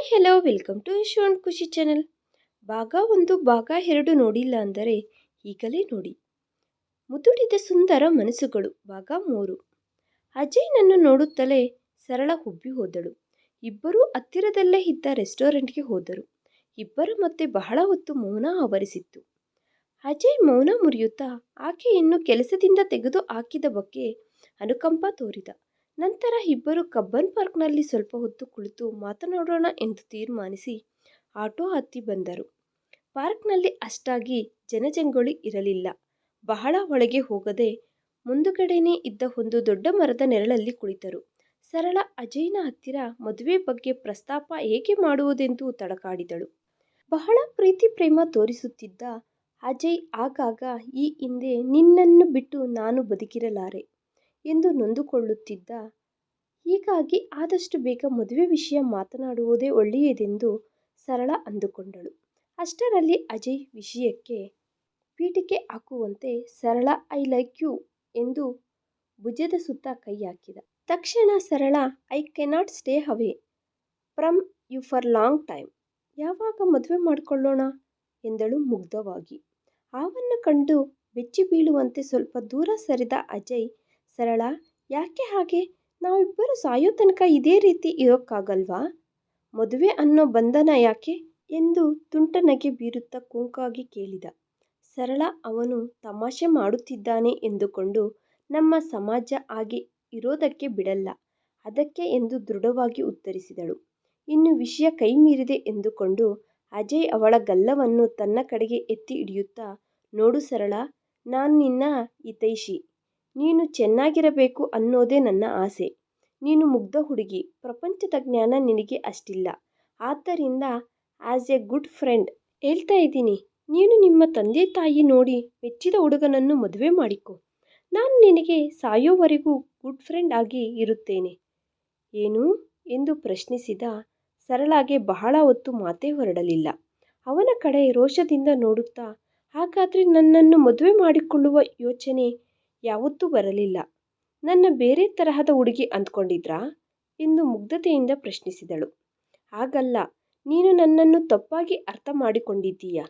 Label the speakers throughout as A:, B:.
A: Hi hello welcome to Yashwant Khushi channel ಭಾಗ ಒಂದು, ಭಾಗ ಎರಡು ನೋಡಿಲ್ಲ ಅಂದರೆ ಈಗಲೇ ನೋಡಿ. ಮುದುಡಿದ ಸುಂದರ ಮನಸ್ಸುಗಳು, ಭಾಗ ಮೂರು. ಅಜಯ್ನನ್ನು ನೋಡುತ್ತಲೇ ಸರಳ ಹುಬ್ಬಿ ಹೋದಳು. ಇಬ್ಬರೂ ಹತ್ತಿರದಲ್ಲೇ ಇದ್ದ ರೆಸ್ಟೋರೆಂಟ್ಗೆ ಹೋದರು. ಇಬ್ಬರ ಮತ್ತೆ ಬಹಳ ಹೊತ್ತು ಮೌನ ಆವರಿಸಿತ್ತು. ಅಜಯ್ ಮೌನ ಮುರಿಯುತ್ತಾ ಆಕೆಯನ್ನು ಕೆಲಸದಿಂದ ತೆಗೆದು ಹಾಕಿದ ಬಗ್ಗೆ ಅನುಕಂಪ ತೋರಿದ. ನಂತರ ಇಬ್ಬರು ಕಬ್ಬನ್ ಪಾರ್ಕ್ನಲ್ಲಿ ಸ್ವಲ್ಪ ಹೊತ್ತು ಕುಳಿತು ಮಾತನಾಡೋಣ ಎಂದು ತೀರ್ಮಾನಿಸಿ ಆಟೋ ಹತ್ತಿ ಬಂದರು. ಪಾರ್ಕ್ನಲ್ಲಿ ಅಷ್ಟಾಗಿ ಜನಜಂಗುಳಿ ಇರಲಿಲ್ಲ. ಬಹಳ ಒಳಗೆ ಹೋಗದೆ ಮುಂದುಗಡೆನೇ ಇದ್ದ ಒಂದು ದೊಡ್ಡ ಮರದ ನೆರಳಲ್ಲಿ ಕುಳಿತರು. ಸರಳ ಅಜಯ್ನ ಹತ್ತಿರ ಮದುವೆ ಬಗ್ಗೆ ಪ್ರಸ್ತಾಪ ಹೇಗೆ ಮಾಡುವುದೆಂದು ತಡಕಾಡಿದಳು. ಬಹಳ ಪ್ರೀತಿ ಪ್ರೇಮ ತೋರಿಸುತ್ತಿದ್ದ ಅಜಯ್ ಆಗಾಗ ಈ ಹಿಂದೆ ನಿನ್ನನ್ನು ಬಿಟ್ಟು ನಾನು ಬದುಕಿರಲಾರೆ. ಎಂದು ನೊಂದುಕೊಳ್ಳುತ್ತಿದ್ದ. ಹೀಗಾಗಿ ಆದಷ್ಟು ಬೇಗ ಮದುವೆ ವಿಷಯ ಮಾತನಾಡುವುದೇ ಒಳ್ಳೆಯದೆಂದು ಸರಳ ಅಂದುಕೊಂಡಳು. ಅಷ್ಟರಲ್ಲಿ ಅಜಯ್ ವಿಷಯಕ್ಕೆ ಪೀಠಿಕೆ ಹಾಕುವಂತೆ, ಸರಳ ಐ ಲೈಕ್ ಯು ಎಂದು ಭುಜದ ಸುತ್ತ ಕೈ ಹಾಕಿದ. ತಕ್ಷಣ, ಸರಳ I cannot stay away from you for long time ಯಾವಾಗ ಮದುವೆ ಮಾಡಿಕೊಳ್ಳೋಣ? ಎಂದಳು ಮುಗ್ಧವಾಗಿ. ಆವನ್ನು ಕಂಡು ಬೆಚ್ಚಿ ಬೀಳುವಂತೆ ಸ್ವಲ್ಪ ದೂರ ಸರಿದ ಅಜಯ್ ಸರಳ. ಯಾಕೆ ಹಾಗೆ? ನಾವಿಬ್ಬರು ಸಾಯೋ ತನಕ ಇದೇ ರೀತಿ ಇರೋಕ್ಕಾಗಲ್ವಾ? ಮದುವೆ ಅನ್ನೋ ಬಂಧನ ಯಾಕೆ? ಎಂದು ತುಂಟನಗೆ ಬೀರುತ್ತಾ ಕುಂಕಾಗಿ ಕೇಳಿದ. ಸರಳ ಅವನು ತಮಾಷೆ ಮಾಡುತ್ತಿದ್ದಾನೆ ಎಂದುಕೊಂಡು ನಮ್ಮ ಸಮಾಜ ಆಗಿ ಇರೋದಕ್ಕೆ ಬಿಡಲ್ಲ. ಅದಕ್ಕೆ ಎಂದು ದೃಢವಾಗಿ ಉತ್ತರಿಸಿದಳು. ಇನ್ನು ವಿಷಯ ಕೈ ಮೀರಿದೆ ಎಂದುಕೊಂಡು ಅಜಯ್ ಅವಳ ಗಲ್ಲವನ್ನು ತನ್ನ ಕಡೆಗೆ ಎತ್ತಿ ಹಿಡಿಯುತ್ತಾ, ನೋಡು ಸರಳ, ನಾನು ನಿನ್ನ ಹಿತೈಷಿ. ನೀನು ಚೆನ್ನಾಗಿರಬೇಕು ಅನ್ನೋದೇ ನನ್ನ ಆಸೆ. ನೀನು ಮುಗ್ಧ ಹುಡುಗಿ, ಪ್ರಪಂಚದ ಜ್ಞಾನ ನಿನಗೆ ಅಷ್ಟಿಲ್ಲ. ಆದ್ದರಿಂದ ಆ್ಯಸ್ ಎ ಗುಡ್ ಫ್ರೆಂಡ್ ಹೇಳ್ತಾ ಇದ್ದೀನಿ. ನೀನು ನಿಮ್ಮ ತಂದೆ ತಾಯಿ ನೋಡಿ ಮೆಚ್ಚಿದ ಹುಡುಗನನ್ನು ಮದುವೆ ಮಾಡಿಕೊ. ನಾನು ನಿನಗೆ ಸಾಯೋವರೆಗೂ ಗುಡ್ ಫ್ರೆಂಡ್ ಆಗಿ ಇರುತ್ತೇನೆ. ಏನು? ಎಂದು ಪ್ರಶ್ನಿಸಿದ ಸರಳಾಗೆ ಬಹಳ ಹೊತ್ತು ಮಾತೇ ಹೊರಡಲಿಲ್ಲ. ಅವನ ಕಡೆ ರೋಷದಿಂದ ನೋಡುತ್ತಾ, ಹಾಗಾದರೆ ನನ್ನನ್ನು ಮದುವೆ ಮಾಡಿಕೊಳ್ಳುವ ಯೋಚನೆ ಯಾವತ್ತೂ ಬರಲಿಲ್ಲ. ನನ್ನ ಬೇರೆ ತರಹದ ಹುಡುಗಿ ಅಂದ್ಕೊಂಡಿದ್ರಾ? ಎಂದು ಮುಗ್ಧತೆಯಿಂದ ಪ್ರಶ್ನಿಸಿದಳು. ಹಾಗಲ್ಲ, ನೀನು ನನ್ನನ್ನು ತಪ್ಪಾಗಿ ಅರ್ಥ ಮಾಡಿಕೊಂಡಿದ್ದೀಯ?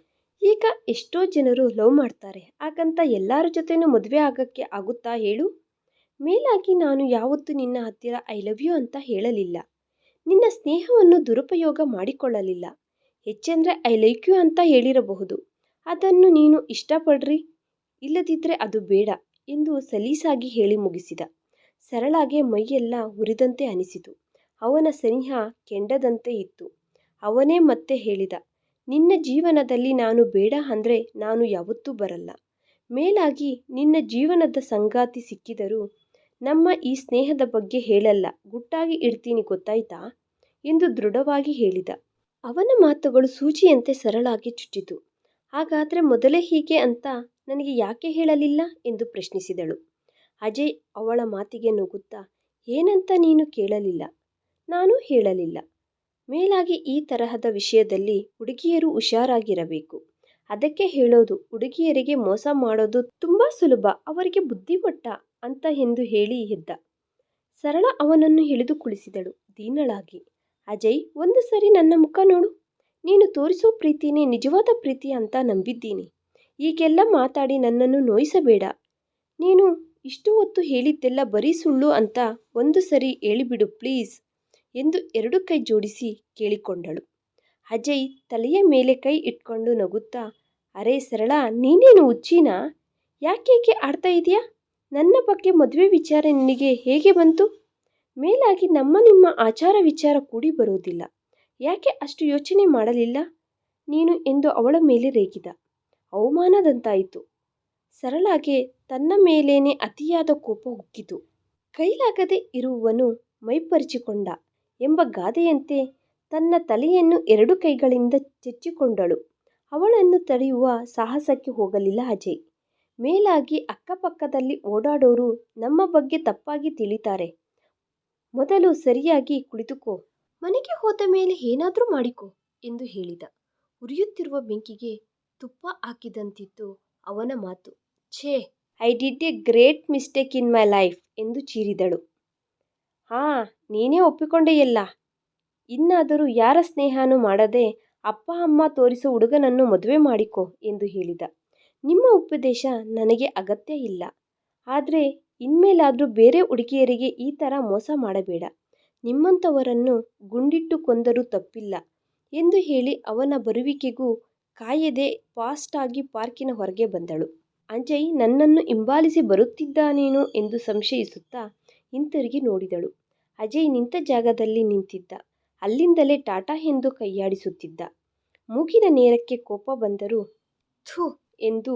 A: ಈಗ ಎಷ್ಟೋ ಜನರು ಲವ್ ಮಾಡ್ತಾರೆ, ಹಾಗಂತ ಎಲ್ಲರ ಜೊತೆನೂ ಮದುವೆ ಆಗೋಕ್ಕೆ ಆಗುತ್ತಾ ಹೇಳು? ಮೇಲಾಗಿ ನಾನು ಯಾವತ್ತೂ ನಿನ್ನ ಹತ್ತಿರ ಐ ಲವ್ ಯು ಅಂತ ಹೇಳಲಿಲ್ಲ. ನಿನ್ನ ಸ್ನೇಹವನ್ನು ದುರುಪಯೋಗ ಮಾಡಿಕೊಳ್ಳಲಿಲ್ಲ. ಹೆಚ್ಚೆಂದರೆ ಐ ಲೈಕ್ ಯು ಅಂತ ಹೇಳಿರಬಹುದು. ಅದನ್ನು ನೀನು ಇಷ್ಟಪಡ್ರಿ? ಇಲ್ಲದಿದ್ದರೆ ಅದು ಬೇಡ. ಎಂದು ಸಲೀಸಾಗಿ ಹೇಳಿ ಮುಗಿಸಿದ. ಸರಳಾಗೆ ಮೈಯೆಲ್ಲ ಉರಿದಂತೆ ಅನಿಸಿತು. ಅವನ ಸನಿಹ ಕೆಂಡದಂತೆ ಇತ್ತು. ಅವನೇ ಮತ್ತೆ ಹೇಳಿದ, ನಿನ್ನ ಜೀವನದಲ್ಲಿ ನಾನು ಬೇಡ ಅಂದರೆ ನಾನು ಯಾವತ್ತೂ ಬರಲ್ಲ. ಮೇಲಾಗಿ, ನಿನ್ನ ಜೀವನದ ಸಂಗಾತಿ ಸಿಕ್ಕಿದರೂ ನಮ್ಮ ಈ ಸ್ನೇಹದ ಬಗ್ಗೆ ಹೇಳಲ್ಲ, ಗುಟ್ಟಾಗಿ ಇಡ್ತೀನಿ ಗೊತ್ತಾಯ್ತಾ? ಎಂದು ದೃಢವಾಗಿ ಹೇಳಿದ. ಅವನ ಮಾತುಗಳು ಸೂಜಿಯಂತೆ ಸರಳಾಗಿ ಚುಚ್ಚಿತು. ಹಾಗಾದರೆ ಮೊದಲೇ ಹೀಗೆ ಅಂತ ನನಗೆ ಯಾಕೆ ಹೇಳಲಿಲ್ಲ ಎಂದು ಪ್ರಶ್ನಿಸಿದಳು. ಅಜಯ್ ಅವಳ ಮಾತಿಗೆ ನಗುತ್ತಾ ಏನಂತ ನೀನು ಕೇಳಲಿಲ್ಲ? ನಾನು ಹೇಳಲಿಲ್ಲ. ಮೇಲಾಗಿ ಈ ತರಹದ ವಿಷಯದಲ್ಲಿ ಹುಡುಗಿಯರು ಹುಷಾರಾಗಿರಬೇಕು. ಅದಕ್ಕೆ ಹೇಳೋದು ಹುಡುಗಿಯರಿಗೆ ಮೋಸ ಮಾಡೋದು ತುಂಬ ಸುಲಭ, ಅವರಿಗೆ ಬುದ್ಧಿಮಟ್ಟ ಅಂತ ಎಂದು ಹೇಳಿ ಎದ್ದ ಸರಳ ಅವನನ್ನು ಹಿಡಿದು ಕುಳಿಸಿದಳು ದೀನಳಾಗಿ. ಅಜಯ್, ಒಂದು ಸರಿ ನನ್ನ ಮುಖ ನೋಡು. ನೀನು ತೋರಿಸೋ ಪ್ರೀತಿನೇ ನಿಜವಾದ ಪ್ರೀತಿ ಅಂತ ನಂಬಿದ್ದೀನಿ. ಈಗೆಲ್ಲ ಮಾತಾಡಿ ನನ್ನನ್ನು ನೋಯಿಸಬೇಡ. ನೀನು ಇಷ್ಟು ಹೊತ್ತು ಹೇಳಿದ್ದೆಲ್ಲ ಬರೀ ಸುಳ್ಳು ಅಂತ ಒಂದು ಸರಿ ಹೇಳಿಬಿಡು ಪ್ಲೀಸ್ ಎಂದು ಎರಡು ಕೈ ಜೋಡಿಸಿ ಕೇಳಿಕೊಂಡಳು. ಅಜಯ್ ತಲೆಯ ಮೇಲೆ ಕೈ ಇಟ್ಕೊಂಡು ನಗುತ್ತಾ, ಅರೆ ಸರಳ, ನೀನೇನು ಹುಚ್ಚಿನಾ? ಯಾಕೇಕೆ ಆಡ್ತಾ ಇದೆಯಾ? ನನ್ನ ಬಗ್ಗೆ ಮದುವೆ ವಿಚಾರ ನಿನಗೆ ಹೇಗೆ ಬಂತು? ಮೇಲಾಗಿ ನಮ್ಮ ನಿಮ್ಮ ಆಚಾರ ವಿಚಾರ ಕೂಡಿ ಬರೋದಿಲ್ಲ. ಯಾಕೆ ಅಷ್ಟು ಯೋಚನೆ ಮಾಡಲಿಲ್ಲ? ನೀನು ಎಂದು ಅವಳ ಮೇಲೆ ರೇಗಿದ. ಅವಮಾನದಂತಾಯಿತು. ಸರಳಾಗೆ ತನ್ನ ಮೇಲೇನೆ ಅತಿಯಾದ ಕೋಪ ಉಕ್ಕಿತು. ಕೈಲಾಗದೆ ಇರುವವನು ಮೈಪರಿಚಿಕೊಂಡ ಎಂಬ ಗಾದೆಯಂತೆ ತನ್ನ ತಲೆಯನ್ನು ಎರಡು ಕೈಗಳಿಂದ ಚೆಚ್ಚಿಕೊಂಡಳು. ಅವಳನ್ನು ತಡೆಯುವ ಸಾಹಸಕ್ಕೆ ಹೋಗಲಿಲ್ಲ ಅಜಯ್. ಮೇಲಾಗಿ ಅಕ್ಕಪಕ್ಕದಲ್ಲಿ ಓಡಾಡೋರು ನಮ್ಮ ಬಗ್ಗೆ ತಪ್ಪಾಗಿ ತಿಳಿತಾರೆ. ಮೊದಲು ಸರಿಯಾಗಿ ಕುಳಿತುಕೋ. ಮನೆಗೆ ಹೋದ ಮೇಲೆ ಏನಾದರೂ ಮಾಡಿಕೊ ಎಂದು ಹೇಳಿದ ಉರಿಯುತ್ತಿರುವ ಬೆಂಕಿಗೆ ತುಪ್ಪ ಹಾಕಿದಂತಿತ್ತು ಅವನ ಮಾತು ಛೇ I did a great mistake in my life ಎಂದು ಚೀರಿದಳು ಹಾ, ನೀನೇ ಒಪ್ಪಿಕೊಂಡೆಯಲ್ಲ ಇನ್ನಾದರೂ ಯಾರ ಸ್ನೇಹನೂ ಮಾಡದೆ ಅಪ್ಪ, ಅಮ್ಮ ತೋರಿಸೋ ಹುಡುಗನನ್ನು ಮದುವೆ ಮಾಡಿಕೊ ಎಂದು ಹೇಳಿದ. ನಿಮ್ಮ ಉಪದೇಶ ನನಗೆ ಅಗತ್ಯ ಇಲ್ಲ. ಆದರೆ ಇನ್ಮೇಲಾದರೂ ಬೇರೆ ಹುಡುಗಿಯರಿಗೆ ಈ ಥರ ಮೋಸ ಮಾಡಬೇಡ. ನಿಮ್ಮಂಥವರನ್ನು ಗುಂಡಿಟ್ಟು ಕೊಂದರೂ ತಪ್ಪಿಲ್ಲ ಎಂದು ಹೇಳಿ ಅವನ ಬರುವಿಕೆಗೂ ಕಾಯದೆ ಫಾಸ್ಟ್ ಆಗಿ ಪಾರ್ಕಿನ ಹೊರಗೆ ಬಂದಳು. ಅಜಯ್ ನನ್ನನ್ನು ಹಿಂಬಾಲಿಸಿ ಬರುತ್ತಿದ್ದಾನೇನೋ ಎಂದು ಸಂಶಯಿಸುತ್ತಾ ಹಿಂತಿರುಗಿ ನೋಡಿದಳು. ಅಜಯ್ ನಿಂತ ಜಾಗದಲ್ಲಿ ನಿಂತಿದ್ದ. ಅಲ್ಲಿಂದಲೇ ಟಾಟಾ ಎಂದು ಕೈಯಾಡಿಸುತ್ತಿದ್ದ. ಮೂಗಿನ ನೇರಕ್ಕೆ ಕೋಪ ಬಂದರೂ ಥು ಎಂದು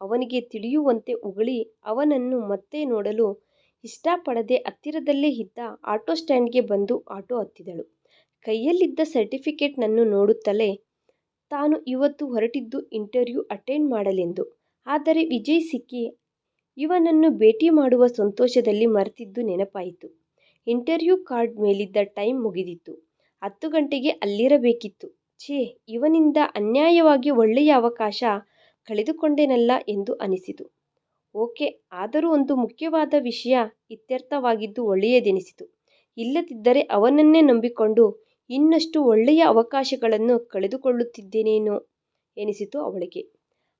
A: ಅವನಿಗೆ ತಿಳಿಯುವಂತೆ ಉಗುಳಿ ಅವನನ್ನು ಮತ್ತೆ ನೋಡಲು ಇಷ್ಟಪಡದೆ ಹತ್ತಿರದಲ್ಲೇ ಇದ್ದ ಆಟೋ ಸ್ಟ್ಯಾಂಡ್ಗೆ ಬಂದು ಆಟೋ ಹತ್ತಿದಳು. ಕೈಯಲ್ಲಿದ್ದ ಸರ್ಟಿಫಿಕೇಟ್ ನನ್ನು ನೋಡುತ್ತಲೇ ತಾನು ಇವತ್ತು ಹೊರಟಿದ್ದು ಇಂಟರ್ವ್ಯೂ ಅಟೆಂಡ್ ಮಾಡಲೆಂದು. ಆದರೆ ವಿಜಯ್ ಸಿಕ್ಕಿ ಇವನನ್ನು ಭೇಟಿ ಮಾಡುವ ಸಂತೋಷದಲ್ಲಿ ಮರೆತಿದ್ದು ನೆನಪಾಯಿತು. ಇಂಟರ್ವ್ಯೂ ಕಾರ್ಡ್ ಮೇಲಿದ್ದ ಟೈಮ್ ಮುಗಿದಿತ್ತು. ಹತ್ತು ಗಂಟೆಗೆ ಅಲ್ಲಿರಬೇಕಿತ್ತು. ಛೇ, ಇವನಿಂದ ಅನ್ಯಾಯವಾಗಿ ಒಳ್ಳೆಯ ಅವಕಾಶ ಕಳೆದುಕೊಂಡೆನಲ್ಲ ಎಂದು ಅನಿಸಿತು. ಓಕೆ, ಆದರೂ ಒಂದು ಮುಖ್ಯವಾದ ವಿಷಯ ಇತ್ಯರ್ಥವಾಗಿದ್ದು ಒಳ್ಳೆಯದೆನಿಸಿತು. ಇಲ್ಲದಿದ್ದರೆ ಅವನನ್ನೇ ನಂಬಿಕೊಂಡು ಇನ್ನಷ್ಟು ಒಳ್ಳೆಯ ಅವಕಾಶಗಳನ್ನು ಕಳೆದುಕೊಳ್ಳುತ್ತಿದ್ದೇನೇನೋ ಎನಿಸಿತು ಅವಳಿಗೆ.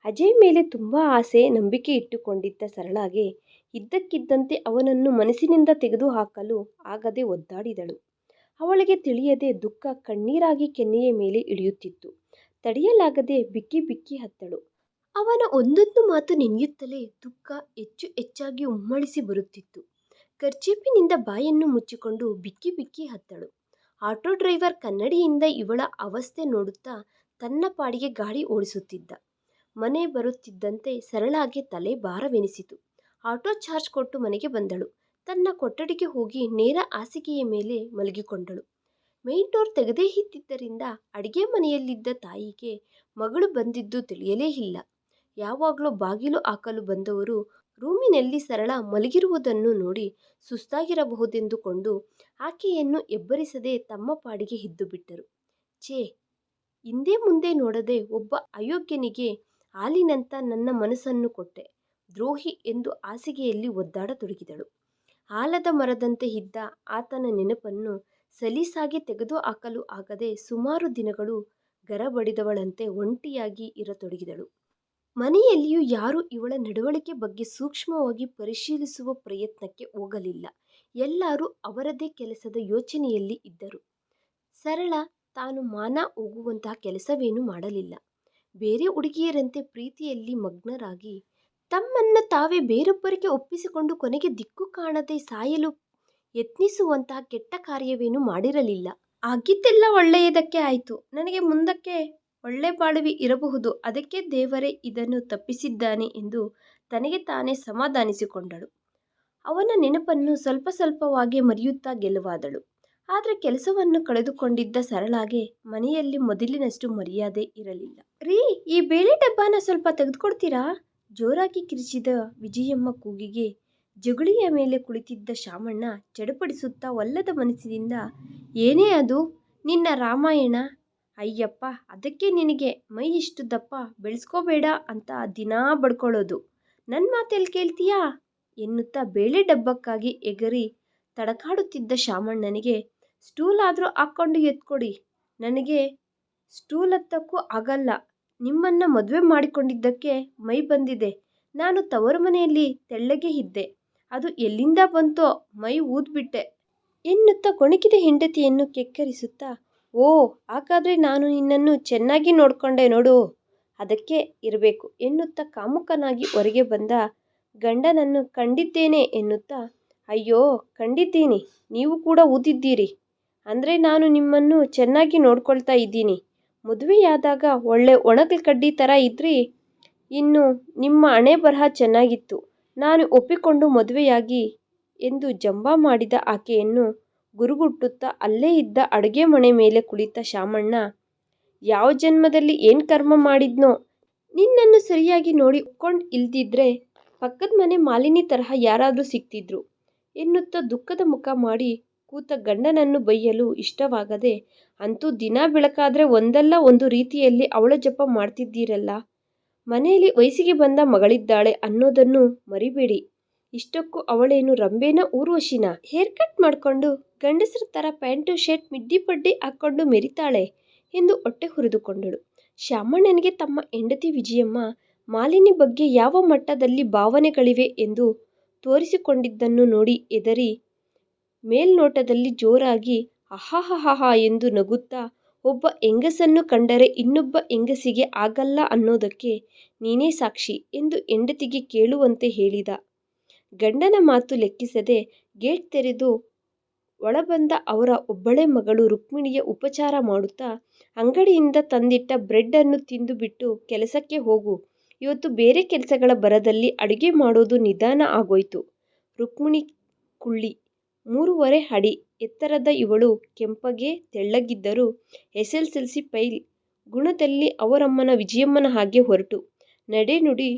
A: ಅಜಯ್ ಮೇಲೆ ತುಂಬ ಆಸೆ, ನಂಬಿಕೆ ಇಟ್ಟುಕೊಂಡಿದ್ದ ಸರಳಾಗೆ ಇದ್ದಕ್ಕಿದ್ದಂತೆ ಅವನನ್ನು ಮನಸ್ಸಿನಿಂದ ತೆಗೆದುಹಾಕಲು ಆಗದೆ ಒದ್ದಾಡಿದಳು. ಅವಳಿಗೆ ತಿಳಿಯದೆ ದುಃಖ ಕಣ್ಣೀರಾಗಿ ಕೆನ್ನೆಯ ಮೇಲೆ ಇಳಿಯುತ್ತಿತ್ತು. ತಡೆಯಲಾಗದೆ ಬಿಕ್ಕಿ ಬಿಕ್ಕಿ ಅತ್ತಳು. ಅವನ ಒಂದೊಂದು ಮಾತು ನೆನೆಯುತ್ತಲೇ ದುಃಖ ಹೆಚ್ಚು ಹೆಚ್ಚಾಗಿ ಉಮ್ಮಳಿಸಿ ಬರುತ್ತಿತ್ತು. ಕರ್ಚೀಪಿನಿಂದ ಬಾಯನ್ನು ಮುಚ್ಚಿಕೊಂಡು ಬಿಕ್ಕಿ ಬಿಕ್ಕಿ ಹತ್ತಳು ಆಟೋ ಡ್ರೈವರ್ ಕನ್ನಡಿಯಿಂದ ಇವಳ ಅವಸ್ಥೆ ನೋಡುತ್ತಾ ತನ್ನ ಪಾಡಿಗೆ ಗಾಡಿ ಓಡಿಸುತ್ತಿದ್ದ. ಮನೆ ಬರುತ್ತಿದ್ದಂತೆ ಸರಳಾಗಿ ತಲೆ ಭಾರವೆನಿಸಿತು. ಆಟೋ ಚಾರ್ಜ್ ಕೊಟ್ಟು ಮನೆಗೆ ಬಂದಳು. ತನ್ನ ಕೊಠಡಿಗೆ ಹೋಗಿ ನೇರ ಹಾಸಿಗೆಯ ಮೇಲೆ ಮಲಗಿಕೊಂಡಳು. ಮೇನ್ ಡೋರ್ ತೆಗೆದೇ ಇದ್ದಿದ್ದರಿಂದ ಅಡಿಗೆ ಮನೆಯಲ್ಲಿದ್ದ ತಾಯಿಗೆ ಮಗಳು ಬಂದಿದ್ದು ತಿಳಿಯಲೇ ಇಲ್ಲ. ಯಾವಾಗ್ಲೋ ಬಾಗಿಲು ಹಾಕಲು ಬಂದವರು ರೂಮಿನಲ್ಲಿ ಸರಳ ಮಲಗಿರುವುದನ್ನು ನೋಡಿ ಸುಸ್ತಾಗಿರಬಹುದೆಂದುಕೊಂಡು ಆಕೆಯನ್ನು ಎಬ್ಬರಿಸದೆ ತಮ್ಮ ಪಾಡಿಗೆ ಇದ್ದುಬಿಟ್ಟರು. ಛೇ, ಹಿಂದೆ ಮುಂದೆ ನೋಡದೆ ಒಬ್ಬ ಅಯೋಗ್ಯನಿಗೆ ಹಾಲಿನಂಥ ನನ್ನ ಮನಸ್ಸನ್ನು ಕೊಟ್ಟೆ. ದ್ರೋಹಿ ಎಂದು ಹಾಸಿಗೆಯಲ್ಲಿ ಒದ್ದಾಡತೊಡಗಿದಳು. ಆಲದ ಮರದಂತೆ ಇದ್ದ ಆತನ ನೆನಪನ್ನು ಸಲೀಸಾಗಿ ತೆಗೆದುಹಾಕಲು ಆಗದೆ ಸುಮಾರು ದಿನಗಳು ಗರಬಡಿದವಳಂತೆ ಒಂಟಿಯಾಗಿ ಇರತೊಡಗಿದಳು. ಮನೆಯಲ್ಲಿಯೂ ಯಾರೂ ಇವಳ ನಡವಳಿಕೆ ಬಗ್ಗೆ ಸೂಕ್ಷ್ಮವಾಗಿ ಪರಿಶೀಲಿಸುವ ಪ್ರಯತ್ನಕ್ಕೆ ಹೋಗಲಿಲ್ಲ. ಎಲ್ಲರೂ ಅವರದೇ ಕೆಲಸದ ಯೋಚನೆಯಲ್ಲಿ ಇದ್ದರು. ಸರಳ, ತಾನು ಮಾನ ಹೋಗುವಂತಹ ಕೆಲಸವೇನೂ ಮಾಡಲಿಲ್ಲ. ಬೇರೆ ಹುಡುಗಿಯರಂತೆ ಪ್ರೀತಿಯಲ್ಲಿ ಮಗ್ನರಾಗಿ, ತಮ್ಮನ್ನು ತಾವೇ ಬೇರೊಬ್ಬರಿಗೆ ಒಪ್ಪಿಸಿಕೊಂಡು ಕೊನೆಗೆ ದಿಕ್ಕು ಕಾಣದೆ ಸಾಯಲು ಯತ್ನಿಸುವಂತಹ ಕೆಟ್ಟ ಕಾರ್ಯವೇನೂ ಮಾಡಿರಲಿಲ್ಲ. ಆಗಿದ್ದೆಲ್ಲ ಒಳ್ಳೆಯದಕ್ಕೆ ಆಯ್ತು. ನನಗೆ ಮುಂದಕ್ಕೆ ಒಳ್ಳೆ ಬಾಳುವೆ ಇರಬಹುದು. ಅದಕ್ಕೆ ದೇವರೇ ಇದನ್ನು ತಪ್ಪಿಸಿದ್ದಾನೆ ಎಂದು ತನಗೆ ತಾನೇ ಸಮಾಧಾನಿಸಿಕೊಂಡಳು. ಅವನ ನೆನಪನ್ನು ಸ್ವಲ್ಪ ಸ್ವಲ್ಪವಾಗಿ ಮರೆಯುತ್ತಾ ಗೆಲುವಾದಳು. ಆದರೆ ಕೆಲಸವನ್ನು ಕಳೆದುಕೊಂಡಿದ್ದ ಸರಳಾಗೆ ಮನೆಯಲ್ಲಿ ಮೊದಲಿನಷ್ಟು ಮರ್ಯಾದೆ ಇರಲಿಲ್ಲ. ರೀ, ಈ ಬೇಳೆ ಡಬ್ಬಾನ ಸ್ವಲ್ಪ ತೆಗೆದುಕೊಡ್ತೀರಾ? ಜೋರಾಗಿ ಕಿರುಚಿದ ವಿಜಯಮ್ಮ ಕೂಗಿಗೆ ಜಗುಳಿಯ ಮೇಲೆ ಕುಳಿತಿದ್ದ ಶಾಮಣ್ಣ ಚಡಪಡಿಸುತ್ತಾ ಒಲ್ಲದ ಮನಸ್ಸಿನಿಂದ, ಏನೇ ಅದು, ನಿನ್ನ ರಾಮಾಯಣ? ಅಯ್ಯಪ್ಪ, ಅದಕ್ಕೆ ನಿನಗೆ ಮೈ ಇಷ್ಟು ದಪ್ಪ ಬೆಳೆಸ್ಕೋಬೇಡ ಅಂತ ದಿನಾ ಬಡ್ಕೊಳ್ಳೋದು. ನನ್ನ ಮಾತೆಲ್ಲಿ ಕೇಳ್ತೀಯಾ? ಎನ್ನುತ್ತಾ ಬೇಳೆ ಡಬ್ಬಕ್ಕಾಗಿ ಎಗರಿ ತಡಕಾಡುತ್ತಿದ್ದ ಶಾಮಣ್ಣನಿಗೆ ಸ್ಟೂಲ್ ಆದರೂ ಹಾಕ್ಕೊಂಡು ಎತ್ಕೊಡಿ. ನನಗೆ ಸ್ಟೂಲ್ ಹತ್ತಕ್ಕೂ ಆಗಲ್ಲ. ನಿಮ್ಮನ್ನ ಮದುವೆ ಮಾಡಿಕೊಂಡಿದ್ದಕ್ಕೆ ಮೈ ಬಂದಿದೆ. ನಾನು ತವರು ಮನೆಯಲ್ಲಿ ತೆಳ್ಳಗೆ ಇದ್ದೆ. ಅದು ಎಲ್ಲಿಂದ ಬಂತೋ ಮೈ ಊದ್ಬಿಟ್ಟೆ. ಎನ್ನುತ್ತಾ ಕೊಣಕಿದ ಹೆಂಡತಿಯನ್ನು ಕೆಕ್ಕರಿಸುತ್ತಾ ಓ, ಹಾಗಾದ್ರೆ ನಾನು ನಿನ್ನನ್ನು ಚೆನ್ನಾಗಿ ನೋಡಿಕೊಂಡೆ ನೋಡು. ಅದಕ್ಕೆ ಇರಬೇಕು ಎನ್ನುತ್ತಾ ಕಾಮುಕನಾಗಿ ಹೊರಗೆ ಬಂದ ಗಂಡನನ್ನು ಕಂಡಿದ್ದೇನೆ ಎನ್ನುತ್ತಾ, ಅಯ್ಯೋ, ಕಂಡಿದ್ದೀನಿ, ನೀವು ಕೂಡ ಊದಿದ್ದೀರಿ. ಅಂದರೆ ನಾನು ನಿಮ್ಮನ್ನು ಚೆನ್ನಾಗಿ ನೋಡ್ಕೊಳ್ತಾ ಇದ್ದೀನಿ. ಮದುವೆಯಾದಾಗ ಒಳ್ಳೆ ಕಡ್ಡಿ ಥರ ಇದ್ರಿ. ಇನ್ನು ನಿಮ್ಮ ಹಣೆ ಬರಹ ಚೆನ್ನಾಗಿತ್ತು. ನಾನು ಒಪ್ಪಿಕೊಂಡು ಮದುವೆಯಾಗಿ ಎಂದು ಜಂಬ ಮಾಡಿದ ಆಕೆಯನ್ನು ಗುರುಗುಟ್ಟುತ್ತಾ ಅಲ್ಲೇ ಇದ್ದ ಅಡುಗೆ ಮಣೆ ಮೇಲೆ ಕುಳಿತ ಶಾಮಣ್ಣ ಯಾವ ಜನ್ಮದಲ್ಲಿ ಏನ್ ಕರ್ಮ ಮಾಡಿದ್ನೋ, ನಿನ್ನನ್ನು ಸರಿಯಾಗಿ ನೋಡಿ ಉಕ್ಕೊಂಡು ಇಲ್ದಿದ್ರೆ ಪಕ್ಕದ ಮನೆ ಮಾಲಿನಿ ತರಹ ಯಾರಾದರೂ ಸಿಕ್ತಿದ್ರು ಎನ್ನುತ್ತಾ ದುಃಖದ ಮುಖ ಮಾಡಿ ಕೂತ ಗಂಡನನ್ನು ಬೈಯಲು ಇಷ್ಟವಾಗದೆ, ಅಂತೂ ದಿನ ಬೆಳಕಾದ್ರೆ ಒಂದಲ್ಲ ಒಂದು ರೀತಿಯಲ್ಲಿ ಅವಳ ಜಪ ಮಾಡ್ತಿದ್ದೀರಲ್ಲ. ಮನೆಯಲ್ಲಿ ವಯಸ್ಸಿಗೆ ಬಂದ ಮಗಳಿದ್ದಾಳೆ ಅನ್ನೋದನ್ನು ಮರೀಬೇಡಿ ಇಷ್ಟಕ್ಕೂ ಅವಳೇನು ರಂಬೇನ ಊರ್ವಶಿನ ಹೇರ್ ಕಟ್ ಮಾಡ್ಕೊಂಡು ಗಂಡಸರ ಥರ ಪ್ಯಾಂಟು, ಶರ್ಟ್, ಮಿಡ್ಡಿ ಪಡ್ಡಿ ಹಾಕ್ಕೊಂಡು ಮೆರಿತಾಳೆ ಎಂದು ಹೊಟ್ಟೆ ಹುರಿದುಕೊಂಡಳು. ಶ್ಯಾಮಣ್ಣನಿಗೆ ತಮ್ಮ ಹೆಂಡತಿ ವಿಜಯಮ್ಮ, ಮಾಲಿನಿ ಬಗ್ಗೆ ಯಾವ ಮಟ್ಟದಲ್ಲಿ ಭಾವನೆಗಳಿವೆ ಎಂದು ತೋರಿಸಿಕೊಂಡಿದ್ದನ್ನು ನೋಡಿ ಎದರಿ ಮೇಲ್ನೋಟದಲ್ಲಿ ಜೋರಾಗಿ ಅಹಾಹಾಹಾ ಎಂದು ನಗುತ್ತಾ, ಒಬ್ಬ ಹೆಂಗಸನ್ನು ಕಂಡರೆ ಇನ್ನೊಬ್ಬ ಹೆಂಗಸಿಗೆ ಆಗಲ್ಲ ಅನ್ನೋದಕ್ಕೆ ನೀನೇ ಸಾಕ್ಷಿ ಎಂದು ಹೆಂಡತಿಗೆ ಕೇಳುವಂತೆ ಹೇಳಿದ. ಗಂಡನ ಮಾತು ಲೆಕ್ಕಿಸದೆ ಗೇಟ್ ತೆರೆದು ಒಳಬಂದ ಅವರ ಒಬ್ಬಳೇ ಮಗಳು ರುಕ್ಮಿಣಿಯ ಉಪಚಾರ ಮಾಡುತ್ತಾ ಅಂಗಡಿಯಿಂದ ತಂದಿಟ್ಟ ಬ್ರೆಡ್ ಅನ್ನು ತಿಂದು ಬಿಟ್ಟು ಕೆಲಸಕ್ಕೆ ಹೋಗು ಇವತ್ತು ಬೇರೆ ಕೆಲಸಗಳ ಬರದಲ್ಲಿ ಅಡುಗೆ ಮಾಡೋದು ನಿಧಾನ ಆಗೋಯ್ತು. ರುಕ್ಮಿಣಿ ಕುಳ್ಳಿ. ಮೂರುವರೆ ಅಡಿ ಎತ್ತರದ ಇವಳು ಕೆಂಪಗೆ ತೆಳ್ಳಗಿದ್ದರೂ ಎಸ್ ಎಲ್ ಸಿ ಪೈಲ್ ಗುಣದಲ್ಲಿ ಅವರಮ್ಮನ ವಿಜಯಮ್ಮನ ಹಾಗೆ ಹೊರಟು ನಡೆನುಡಿ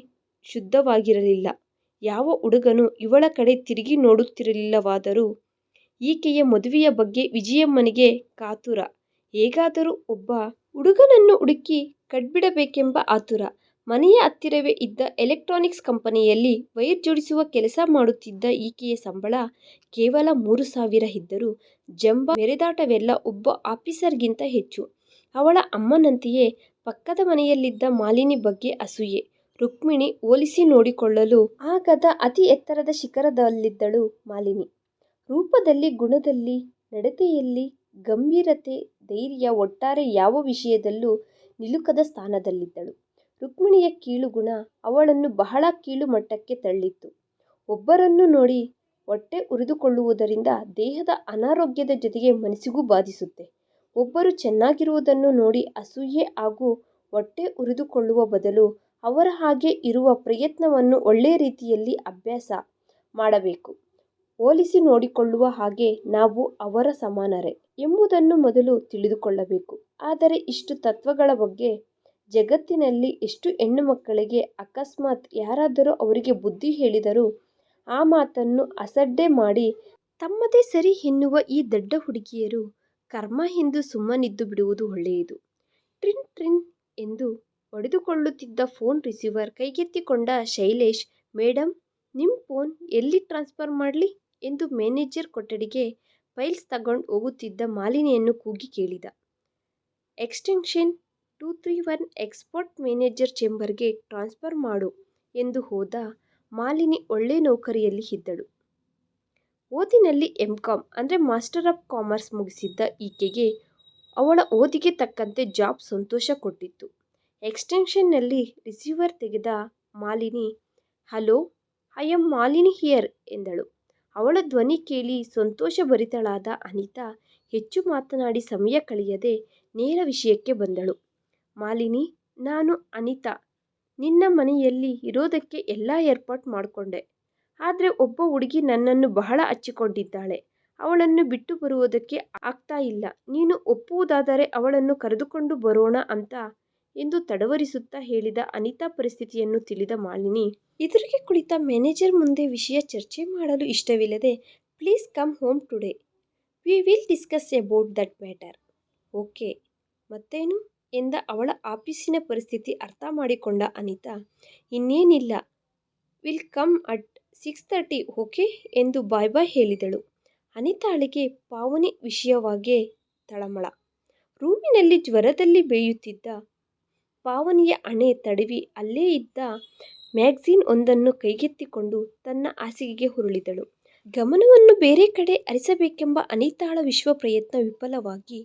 A: ಶುದ್ಧವಾಗಿರಲಿಲ್ಲ. ಯಾವ ಹುಡುಗನು ಇವಳ ಕಡೆ ತಿರುಗಿ ನೋಡುತ್ತಿರಲಿಲ್ಲವಾದರೂ ಈಕೆಯ ಮದುವೆಯ ಬಗ್ಗೆ ವಿಜಯಮ್ಮನಿಗೆ ಕಾತುರ. ಹೇಗಾದರೂ ಒಬ್ಬ ಹುಡುಗನನ್ನು ಹುಡುಕಿ ಕಟ್ಬಿಡಬೇಕೆಂಬ ಆತುರ. ಮನೆಯ ಹತ್ತಿರವೇ ಇದ್ದ ಎಲೆಕ್ಟ್ರಾನಿಕ್ಸ್ ಕಂಪನಿಯಲ್ಲಿ ವೈರ್ ಜೋಡಿಸುವ ಕೆಲಸ ಮಾಡುತ್ತಿದ್ದ ಈಕೆಯ ಸಂಬಳ ಕೇವಲ ಮೂರು ಸಾವಿರ ಇದ್ದರೂ ಜಂಬ ಮೆರೆದಾಟವೆಲ್ಲ ಒಬ್ಬ ಆಫೀಸರ್ಗಿಂತ ಹೆಚ್ಚು. ಅವಳ ಅಮ್ಮನಂತೆಯೇ ಪಕ್ಕದ ಮನೆಯಲ್ಲಿದ್ದ ಮಾಲಿನಿ ಬಗ್ಗೆ ಅಸೂಯೆ. ರುಕ್ಮಿಣಿ ಹೋಲಿಸಿ ನೋಡಿಕೊಳ್ಳಲು ಆಗದ ಅತಿ ಎತ್ತರದ ಶಿಖರದಲ್ಲಿದ್ದಳು ಮಾಲಿನಿ. ರೂಪದಲ್ಲಿ, ಗುಣದಲ್ಲಿ, ನಡತೆಯಲ್ಲಿ ಗಂಭೀರತೆ, ಧೈರ್ಯ ಒಟ್ಟಾರೆ ಯಾವ ವಿಷಯದಲ್ಲೂ ನಿಲುಕದ ಸ್ಥಾನದಲ್ಲಿದ್ದಳು. ರುಕ್ಮಿಣಿಯ ಕೀಳು ಗುಣ ಅವಳನ್ನು ಬಹಳ ಕೀಳು ಮಟ್ಟಕ್ಕೆ ತಳ್ಳಿತ್ತು. ಒಬ್ಬರನ್ನು ನೋಡಿ ಹೊಟ್ಟೆ ಉರಿದುಕೊಳ್ಳುವುದರಿಂದ ದೇಹದ ಅನಾರೋಗ್ಯದ ಜೊತೆಗೆ ಮನಸ್ಸಿಗೂ ಬಾಧಿಸುತ್ತೆ. ಒಬ್ಬರು ಚೆನ್ನಾಗಿರುವುದನ್ನು ನೋಡಿ ಅಸೂಯೆ ಹಾಗೂ ಹೊಟ್ಟೆ ಉರಿದುಕೊಳ್ಳುವ ಬದಲು ಅವರ ಹಾಗೆ ಇರುವ ಪ್ರಯತ್ನವನ್ನು ಒಳ್ಳೆಯ ರೀತಿಯಲ್ಲಿ ಅಭ್ಯಾಸ ಮಾಡಬೇಕು. ಹೋಲಿಸಿ ನೋಡಿಕೊಳ್ಳುವ ಹಾಗೆ ನಾವು ಅವರ ಸಮಾನರೇ ಎಂಬುದನ್ನು ಮೊದಲು ತಿಳಿದುಕೊಳ್ಳಬೇಕು. ಆದರೆ ಇಷ್ಟು ತತ್ವಗಳ ಬಗ್ಗೆ ಜಗತ್ತಿನಲ್ಲಿ ಎಷ್ಟು ಹೆಣ್ಣು ಮಕ್ಕಳಿಗೆ ಅಕಸ್ಮಾತ್ ಯಾರಾದರೂ ಅವರಿಗೆ ಬುದ್ಧಿ ಹೇಳಿದರೂ ಆ ಮಾತನ್ನು ಅಸಡ್ಡೆ ಮಾಡಿ ತಮ್ಮದೇ ಸರಿ ಎನ್ನುವ ಈ ದಡ್ಡ ಹುಡುಗಿಯರು ಕರ್ಮ ಎಂದು ಸುಮ್ಮನಿದ್ದು ಬಿಡುವುದು ಒಳ್ಳೆಯದು. ಟ್ರಿನ್ ಟ್ರಿನ್ ಎಂದು ಹೊಡೆದುಕೊಳ್ಳುತ್ತಿದ್ದ ಫೋನ್ ರಿಸೀವರ್ ಕೈಗೆತ್ತಿಕೊಂಡ ಶೈಲೇಶ್, ಮೇಡಂ ನಿಮ್ಮ ಫೋನ್ ಎಲ್ಲಿ ಟ್ರಾನ್ಸ್ಫರ್ ಮಾಡಲಿ ಎಂದು ಮ್ಯಾನೇಜರ್ ಕೊಠಡಿಗೆ ಫೈಲ್ಸ್ ತಗೊಂಡು ಹೋಗುತ್ತಿದ್ದ ಮಾಲಿನಿಯನ್ನು ಕೂಗಿ ಕೇಳಿದ. Extension two three one export manager ಚೇಂಬರ್ಗೆ transfer ಮಾಡು ಎಂದು ಹೋದ. ಮಾಲಿನಿ ಒಳ್ಳೆ ನೌಕರಿಯಲ್ಲಿ ಇದ್ದಳು. ಓದಿನಲ್ಲಿ ಎಂ. ಕಾಮ್ ಅಂದರೆ ಮಾಸ್ಟರ್ ಆಫ್ ಕಾಮರ್ಸ್ ಮುಗಿಸಿದ್ದ ಈಕೆಗೆ ಅವಳ ಓದಿಗೆ ತಕ್ಕಂತೆ ಜಾಬ್ ಸಂತೋಷ ಕೊಟ್ಟಿತ್ತು. ಎಕ್ಸ್ಟೆನ್ಷನ್ನಲ್ಲಿ ರಿಸೀವರ್ ತೆಗೆದ Malini, hello, I am Malini here, ಎಂದಳು. ಅವಳ ಧ್ವನಿ ಕೇಳಿ ಸಂತೋಷಭರಿತಳಾದ ಅನಿತಾ ಹೆಚ್ಚು ಮಾತನಾಡಿ ಸಮಯ ಕಳೆಯದೆ ನೇರ ವಿಷಯಕ್ಕೆ ಬಂದಳು. ಮಾಲಿನಿ, ನಾನು ಅನಿತಾ ನಿನ್ನ ಮನೆಯಲ್ಲಿ ಇರೋದಕ್ಕೆ ಎಲ್ಲ ಏರ್ಪಾಟ್ ಮಾಡಿಕೊಂಡೆ ಆದರೆ ಒಬ್ಬ ಹುಡುಗಿ ನನ್ನನ್ನು ಬಹಳ ಹಚ್ಚಿಕೊಂಡಿದ್ದಾಳೆ. ಅವಳನ್ನು ಬಿಟ್ಟು ಬರುವುದಕ್ಕೆ ಆಗ್ತಾ ಇಲ್ಲ. ನೀನು ಒಪ್ಪುವುದಾದರೆ ಅವಳನ್ನು ಕರೆದುಕೊಂಡು ಬರೋಣ ಅಂತ ಎಂದು ತಡವರಿಸುತ್ತಾ ಹೇಳಿದ ಅನಿತಾ ಪರಿಸ್ಥಿತಿಯನ್ನು ತಿಳಿದ ಮಾಲಿನಿ ಎದುರಿಗೆ ಕುಳಿತ ಮ್ಯಾನೇಜರ್ ಮುಂದೆ ವಿಷಯ ಚರ್ಚೆ ಮಾಡಲು ಇಷ್ಟವಿಲ್ಲದೆ please come home today we will discuss about that matter okay ಮತ್ತೇನು ಎಂದ ಅವಳ ಆಫೀಸಿನ ಪರಿಸ್ಥಿತಿ ಅರ್ಥ ಮಾಡಿಕೊಂಡ ಅನಿತಾ, ಇನ್ನೇನಿಲ್ಲ will come at six thirty okay ಎಂದು ಬಾಯ್ ಬಾಯ್ ಹೇಳಿದಳು. ಅನಿತಾಳಿಗೆ ಪಾವನೆ ವಿಷಯವಾಗೇ ತಳಮಳ. ರೂಮಿನಲ್ಲಿ ಜ್ವರದಲ್ಲಿ ಬೇಯುತ್ತಿದ್ದ ಪಾವನಿಯ ಹಣೆ ತಡವಿ ಅಲ್ಲೇ ಇದ್ದ ಮ್ಯಾಗಝೀನ್ ಒಂದನ್ನು ಕೈಗೆತ್ತಿಕೊಂಡು ತನ್ನ ಹಾಸಿಗೆಗೆ ಹುರುಳಿದಳು ಗಮನವನ್ನು ಬೇರೆ ಕಡೆ ಅರಿಸಬೇಕೆಂಬ ಅನಿತಾಳ ವಿಶ್ವ ಪ್ರಯತ್ನ ವಿಫಲವಾಗಿ